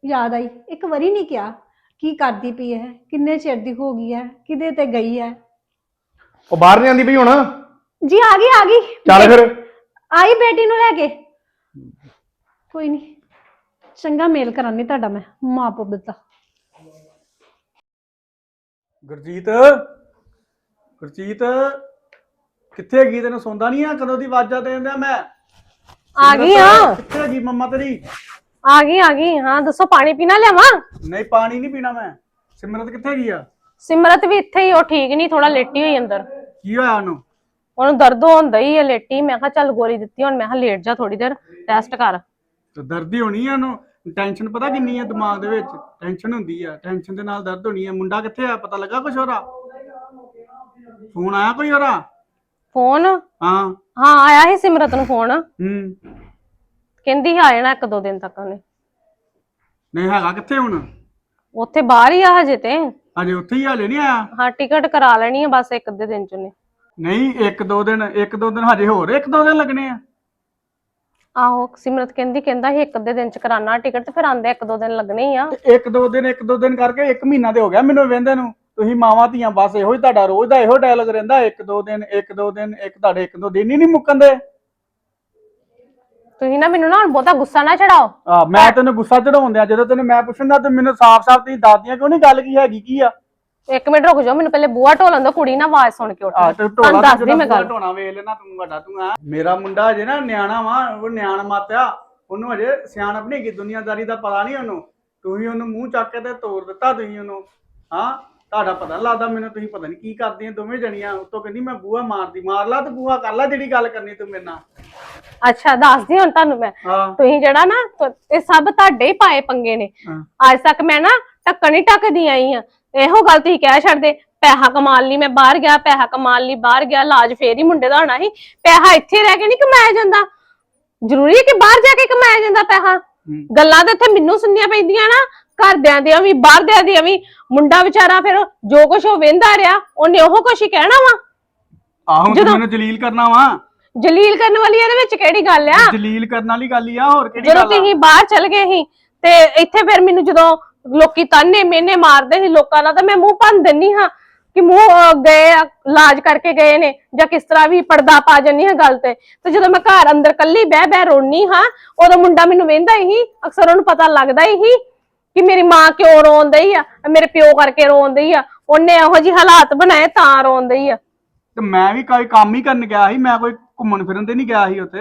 ਯਾਦ ਆਈ। ਇੱਕ ਵਾਰੀ ਨਹੀਂ ਕਿਹਾ ਕੀ ਕਰਦੀ ਪਈ ਹੈ ਕਿੰਨੇ ਚਿਰ ਦੀ ਹੋ ਗਈ ਹੈ ਕਿਦੇ ਤੇ ਗਈ ਹੈ। ਉਹ ਬਾਹਰ ਨਹੀਂ ਆਂਦੀ ਪਈ ਹੁਣ? ਜੀ ਆ ਗਈ ਆ ਗਈ। ਚੱਲ ਫਿਰ। ਆਈ ਬੇਟੀ ਨੂੰ ਲੈ ਕੇ। ਕੋਈ ਨਹੀਂ। ਚੰਗਾ ਮੇਲ ਕਰਾਂਗੀ ਤੁਹਾਡਾ ਮੈਂ ਮਾਂ ਪੁੱਤ ਦਾ। ਗੁਰਜੀਤ ਗੁਰਜੀਤ ਕਿੱਥੇ ਹੈਗੀ? ਤੈਨੂੰ ਸੌਂਦਾ ਨਹੀਂ ਆ? ਕਦੋਂ ਦੀ ਆਵਾਜ਼ਾਂ ਦੇਣ ਦਿਆ ਮੈਂ? ਆ ਗਈ ਹਾਂ। ਕਿੱਥੇ ਹੈਗੀ ਮੰਮਾ ਤੇਰੀ? ਆ ਗਈ ਆ ਗਈ। ਹਾਂ ਦੱਸੋ ਪਾਣੀ ਪੀਣਾ ਲਿਆਵਾਂ? ਨਹੀਂ ਪਾਣੀ ਨਹੀਂ ਪੀਣਾ ਮੈਂ। ਸਿਮਰਤ ਕਿੱਥੇ ਹੈਗੀ ਆ? ਸਿਮਰਤ ਵੀ ਇੱਥੇ ਹੀ ਉਹ ਠੀਕ ਨਹੀਂ ਥੋੜਾ ਲੇਟੀ ਹੋਈ ਅੰਦਰ। ਕੀ ਹੋਇਆ ਉਹਨੂੰ? ਉਹਨੂੰ ਦਰਦ ਹੁੰਦਾ ਹੀ ਹੈ ਲੇਟੀ। ਮੈਂ ਕਿਹਾ ਚੱਲ ਗੋਲੀ ਦਿੱਤੀ ਹੁਣ। ਮੈਂ ਕਿਹਾ ਲੇਟ ਜਾ ਥੋੜੀ ਦੇਰ ਰੈਸਟ ਕਰ। ਤੇ ਦਰਦ ਹੀ ਹੋਣੀ ਆ ਉਹਨੂੰ? ਟੈਨਸ਼ਨ ਪਤਾ ਕਿੰਨੀ ਆ ਦਿਮਾਗ ਦੇ ਵਿੱਚ? ਟੈਨਸ਼ਨ ਹੁੰਦੀ ਆ। ਟੈਨਸ਼ਨ ਦੇ ਨਾਲ ਦਰਦ ਹੋਣੀ ਆ। ਮੁੰਡਾ ਕਿੱਥੇ ਆ? ਪਤਾ ਲੱਗਾ ਕੁਛ ਹੋਰਾ ਫੋਨ ਆਇਆ ਕੋਈ ਹੋਰਾ ਫੋਨ ਹਾਂ। ਹਾਂ ਆਇਆ ਸੀ ਸਿਮਰਤ ਨੂੰ ਫੋਨ ਹੂੰ। ਕਹਿੰਦੀ ਸੀ ਆ ਜਾਣਾ ਇੱਕ ਦੋ ਦਿਨ ਤੱਕ ਉਹਨੇ। ਨਹੀਂ ਹੈਗਾ ਕਿੱਥੇ ਹੁਣ? ਉੱਥੇ ਬਾਹਰ ਹੀ ਆ ਹਜੇ ਤੇ। ਅਜੇ ਉੱਥੇ ਹੀ ਹਾਲੇ ਨਹੀਂ ਆਇਆ? ਹਾਂ ਟਿਕਟ ਕਰਾ ਲੈਣੀ ਆ ਬਸ ਇੱਕ ਅੱਧੇ ਦਿਨ ਚ ਉਹਨੇ। ਨਹੀਂ ਇੱਕ ਦੋ ਦਿਨ ਇੱਕ ਦੋ ਦਿਨ ਹਜੇ ਹੋਰ ਇੱਕ ਦੋ ਦਿਨ ਲੱਗਣੇ ਆ। ਆਹੋ ਸਿਮਰਤ ਕਹਿੰਦੀ ਕਹਿੰਦਾ ਸੀ ਇੱਕ ਅੱਧੇ ਦਿਨ ਚ ਕਰਾਣਾ ਟਿਕਟ ਤੇ ਫਿਰ ਆਂਦੇ ਇੱਕ ਦੋ ਦਿਨ ਲੱਗਣੇ ਹੀ ਆ। ਤੇ ਇੱਕ ਦੋ ਦਿਨ ਇੱਕ ਦੋ ਦਿਨ ਕਰਕੇ ਇੱਕ ਮਹੀਨਾ ਤੇ ਹੋ ਗਿਆ ਮੈਨੂੰ ਵੇਂਦੇ ਨੂੰ। ਤੁਸੀਂ ਮਾਵਾਂ ਧੀਆਂ ਬਸ ਇਹੋ ਹੀ ਤੁਹਾਡਾ ਰੋਜ਼ ਦਾ ਇਹੋ ਡਾਇਲੌਗ ਰਹਿੰਦਾ ਇੱਕ ਦੋ ਦਿਨ ਇੱਕ ਦੋ ਦਿਨ ਇੱਕ ਤੁਹਾਡੇ ਇੱਕ ਦੋ ਦਿਨ ਹੀ ਨਹੀਂ ਮੁੱਕਣਦੇ ਤੁਸੀਂ ਨਾ ਮੈਨੂੰ ਨਾ ਹੁਣ ਬਹੁਤਾ ਗੁੱਸਾ ਨਾ ਚੜਾਓ। ਆ ਮੈਂ ਤੈਨੂੰ ਗੁੱਸਾ ਚੜਾਉਣ ਦਿਆ ਜਦੋਂ ਤੈਨੂੰ ਮੈਂ ਪੁੱਛਣਾ ਤੇ ਮੈਨੂੰ ਸਾਫ਼-ਸਾਫ਼ ਤੁਸੀਂ ਦੱਸਦੀਆਂ ਕਿਉਂ ਨਹੀਂ ਗੱਲ ਕੀ ਹੈਗੀ ਕੀ ਆ? ਇੱਕ ਮਿੰਟ ਰੁਕ ਜਾਓ ਮੈਨੂੰ ਪਹਿਲੇ ਬੂਆ ਢੋਲਣ ਦੋ ਕੁੜੀ ਨਾ ਆਵਾਜ਼ ਸੁਣ ਕੇ ਉੱਠ ਆ ਤੇ ਤੁਹਾਨੂੰ ਢੋਲਾ ਦੱਸਦੀ ਮੈਂ ਗੱਲ। ਢੋਣਾ ਵੇਖ ਲੈਣਾ ਤੂੰ ਵੱਡਾ ਤੂੰ ਆ ਮੇਰਾ ਮੁੰਡਾ ਅਜੇ ਨਾ ਨਿਆਣਾ ਵਾ ਉਹ ਨਿਆਣ ਮਾਤਿਆ। ਉਹਨੂੰ ਅਜੇ ਸਿਆਣਪ ਨਹੀਂ ਕੀ ਦੁਨੀਆਦਾਰੀ ਦਾ ਪਤਾ ਨਹੀਂ ਉਹਨੂੰ। ਤੂੰ ਹੀ ਉਹਨੂੰ ਮੂੰਹ ਚੱਕ ਕੇ ਤੇ ਤੋੜ ਦਿੱਤਾ ਤੁਸੀਂ ਉਹਨੂੰ। ਹਾਂ ਤੁਹਾਡਾ ਪਤਾ ਨੀ ਲੱਗਦਾ ਮੈਨੂੰ ਤੁਸੀਂ ਪਤਾ ਨਹੀਂ ਕੀ ਕਰਦੀਆਂ ਦੋਵੇਂ ਜਣੀਆਂ। ਉੱਤੋਂ ਕਹਿੰਦੀ ਮੈਂ ਬੂਹਾ ਮਾਰਦੀ ਮਾਰ ਲਾ ਤੇ ਬੂਹਾ ਕਰ ਲਾ ਜਿਹੜੀ ਗੱਲ ਕਰਨੀ ਤੂੰ ਮੇਰੇ ਨਾਲ। ਅੱਛਾ ਦੱਸਦੀ ਹੁਣ ਤੁਹਾਨੂੰ ਮੈਂ। ਹਾਂ। ਤੁਸੀਂ ਜਿਹੜਾ ਨਾ ਤ- ਇਹ ਸਭ ਤੁਹਾਡੇ ਹੀ ਪਾਏ ਪੰਗੇ ਨੇ। ਹਾਂ। ਅੱਜ ਤੱਕ ਮੈਂ ਨਾ ਟੱਕਣ ਹੀ ਟੱਕਦੀ ਆਈ ਆ। ਇਹੋ ਗੱਲ ਤੁਸੀਂ ਕਹਿ ਛੱਡਦੇ ਪੈਸਾ ਕਮਾਉਣ ਲਈ ਮੈਂ ਬਾਹਰ ਗਿਆ ਪੈਸਾ ਕਮਾਉਣ ਲਈ ਬਾਹਰ ਗਿਆ ਇਲਾਜ ਫੇਰ ਹੀ ਮੁੰਡੇ ਦਾ ਹੋਣਾ ਸੀ। ਪੈਸਾ ਇੱਥੇ ਰਹਿ ਕੇ ਨਹੀਂ ਕਮਾਇਆ ਜਾਂਦਾ। ਜ਼ਰੂਰੀ ਹੈ ਕਿ ਬਾਹਰ ਜਾ ਕੇ ਕਮਾਇਆ ਜਾਂਦਾ ਪੈਸਾ। ਗੱਲਾਂ ਤਾਂ ਇੱਥੇ ਮੈਨੂੰ ਸੁਣਨੀਆਂ ਪੈਂਦੀਆਂ ਨਾ ਘਰਦਿਆਂ ਦੀਆਂ ਵੀ ਬਾਹਰਦਿਆਂ ਦੀਆਂ ਵੀ। ਮੁੰਡਾ ਵਿਚਾਰਾ ਫਿਰ ਜੋ ਕੁਝ ਉਹ ਵੇਂਦਾ ਰਿਹਾ ਉਹਨੇ ਉਹ ਕੁਝ ਹੀ ਕਹਿਣਾ ਵਾ। ਆਹੋ ਤੂੰ ਜਦੋਂ- ਮੈਨੂੰ ਜਲੀਲ ਕਰਨਾ ਵਾ। ਜਲੀਲ ਕਰਨ ਵਾਲੀ ਇਹਦੇ ਵਿੱਚ ਕਿਹੜੀ ਗੱਲ ਆ? ਜਲੀਲ ਕਰਨ ਵਾਲੀ ਗੱਲ ਹੀ ਆ ਹੋਰ ਕਿਹੜੀ ਜਦੋਂ ਗੱਲ ਆ? ਤੁਸੀਂ ਬਾਹਰ ਚਲ ਗਏ ਸੀ ਤੇ ਇੱਥੇ ਫਿਰ ਮੈਨੂੰ ਜਦੋਂ ਲੋਕੀ ਤਾਨੇ ਮੇਨੇ ਮਾਰਦੇ ਸੀ ਲੋਕਾਂ ਨਾਲ ਤਾਂ ਮੈਂ ਮੂੰਹ ਭੰਨ ਦਿੰਨੀ ਹਾਂ ਕਿ ਮੂੰਹ ਅਹ, ਗਏ ਆ, ਇਲਾਜ ਕਰਕੇ ਗਏ ਨੇ ਜਾਂ ਕਿਸ ਤਰ੍ਹਾਂ ਵੀ ਪਰਦਾ ਪਾ ਜੰਨੀ ਹਾਂ ਗੱਲ ਤੇ। ਤੇ ਜਦੋਂ ਮੈਂ ਘਰ ਅੰਦਰ ਕੱਲੀ ਬਹਿ ਬਹਿ ਰੋਣੀ ਹਾਂ ਉਦੋਂ ਮੁੰਡਾ ਮੈਨੂੰ ਵੇਂਦਾ ਹੀ ਅਕਸਰ ਉਹਨੂੰ ਪਤਾ ਲੱਗਦਾ ਹੀ ਕਿ ਮੇਰੀ ਮਾਂ ਕਿਉਂ ਰੋਣ ਡਈ ਆ ਮੇਰੇ ਪਿਓ ਕਰਕੇ ਰੋਣ ਡਈ ਆ ਉਹਨੇ ਇਹੋ ਜਿਹੇ ਹਾਲਾਤ ਬਣਾਏ ਤਾਂ ਰੋਣ ਡਈ ਆ। ਤੇ ਮੈਂ ਵੀ ਕੋਈ ਕੰਮ ਹੀ ਕਰਨ ਗਿਆ ਸੀ ਮੈਂ ਕੋਈ ਘੁੰਮਣ ਫਿਰਨ ਤੇ ਨਹੀਂ ਗਿਆ ਸੀ ਉੱਥੇ।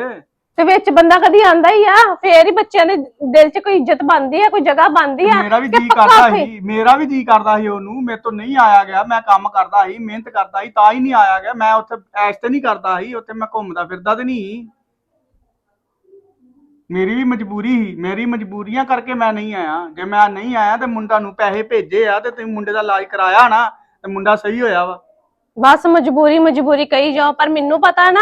ਤੇ ਵਿੱਚ ਬੰਦਾ ਕਦੀ ਆਂਦਾ ਹੀ ਆ ਫੇਰ ਹੀ ਬੱਚਿਆਂ ਦੇ ਦਿਲ 'ਚ ਕੋਈ ਇੱਜ਼ਤ ਬਣਦੀ ਆ ਕੋਈ ਜਗ੍ਹਾ ਬਣਦੀ ਆ ਮੇਰਾ ਵੀ ਕਿ ਜੀ ਪੱਕਾ ਕਰਦਾ ਉੱਥੇ- ਸੀ ਮੇਰਾ ਵੀ ਜੀ ਕਰਦਾ ਸੀ ਉਹਨੂੰ ਮੇਰੇ ਤੋਂ ਨਹੀਂ ਆਇਆ ਗਿਆ ਮੈਂ ਕੰਮ ਕਰਦਾ ਸੀ ਮਿਹਨਤ ਕਰਦਾ ਸੀ ਤਾਂ ਹੀ ਨਹੀਂ ਆਇਆ ਗਿਆ ਮੈਂ ਉੱਥੇ ਐਸ਼ ਤੇ ਨਹੀਂ ਕਰਦਾ ਸੀ ਉੱਥੇ ਮੈਂ ਘੁੰਮਦਾ ਫਿਰਦਾ ਤੇ ਨਹੀਂ। ਮੇਰੀ ਵੀ ਮਜਬੂਰੀ ਸੀ ਮੇਰੀ ਮਜਬੂਰੀਆਂ ਕਰਕੇ ਮੈਂ ਨਹੀਂ ਆਇਆ। ਜੇ ਮੈਂ ਨਹੀਂ ਆਇਆ ਤੇ ਮੁੰਡਾ ਨੂੰ ਪੈਸੇ ਭੇਜੇ ਆ ਤੇ ਤੁਸੀਂ ਮੁੰਡੇ ਦਾ ਇਲਾਜ ਕਰਾਇਆ ਨਾ ਤੇ ਮੁੰਡਾ ਸਹੀ ਹੋਇਆ ਵਾ। ਬਸ ਮਜਬੂਰੀ ਮਜਬੂਰੀ ਕਹੀ ਜਾਓ ਪਰ ਮੈਨੂੰ ਪਤਾ ਨਾ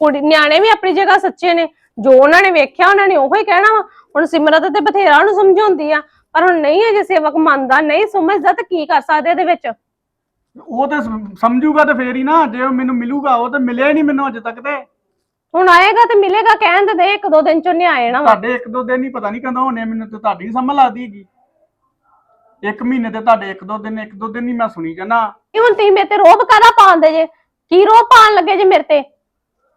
ਕੁੜੀ ਨਿਆਣੇ ਵੀ ਆਪਣੀ ਜਗ੍ਹਾ ਸੱਚੇ ਨੇ ਜੋ ਉਹਨਾਂ ਨੇ ਵੇਖਿਆ ਉਹਨਾਂ ਨੇ ਉਹੀ ਕਹਿਣਾ ਵਾ। ਹੁਣ ਸਿਮਰਤ ਤੇ ਬਥੇਰਾ ਉਹਨੂੰ ਸਮਝਾਉਂਦੀ ਆ ਪਰ ਹੁਣ ਨਹੀਂ ਅਜੇ ਸੇਵਕ ਮੰਨਦਾ ਨਹੀਂ ਸਮਝਦਾ ਤਾਂ ਕੀ ਕਰ ਸਕਦੇ ਇਹਦੇ ਵਿੱਚ? ਉਹ ਤੇ ਸਮ- ਸਮਝੂਗਾ ਤੇ ਫੇਰ ਹੀ ਨਾ ਜੇ ਉਹ ਮੈਨੂੰ ਮਿਲੂਗਾ ਉਹ ਤੇ ਮਿਲਿਆ ਹੀ ਨਹੀਂ ਮੈਨੂੰ ਅਜੇ ਤੱਕ ਤੇ। ਹੁਣ ਆਏਗਾ ਤੇ ਮਿਲੇਗਾ ਕਹਿਣ ਤੇ ਦੇ ਇੱਕ ਦੋ ਦਿਨ ਚ ਉਹਨੇ ਆ ਜਾਣਾ ਵਾ। ਤੁਹਾਡੇ ਇੱਕ ਦੋ ਦਿਨ ਹੀ ਪਤਾ ਨਹੀਂ ਕਦੋਂ ਹੋਣੇ ਮੈਨੂੰ ਤੇ ਤੁਹਾਡੀ ਨੀ ਸਮਝ ਲੱਗਦੀ ਹੈਗੀ। ਇੱਕ ਮਹੀਨੇ ਤੇ ਤੁਹਾਡੇ ਇੱਕ ਦੋ ਦਿਨ ਇੱਕ ਦੋ ਦਿਨ ਹੀ ਮੈਂ ਸੁਣੀ ਜਾਣਾ ਇਹ ਹੁਣ ਤੁਸੀਂ ਮੇਰੇ ਤੇ ਰੋਬ ਕਾਦਾ ਪਾਉਂਦੇ ਜੇ? ਕੀ ਰੋਬ ਪਾਉਣ ਲੱਗੇ ਜੇ ਮੇਰੇ ਤੇ?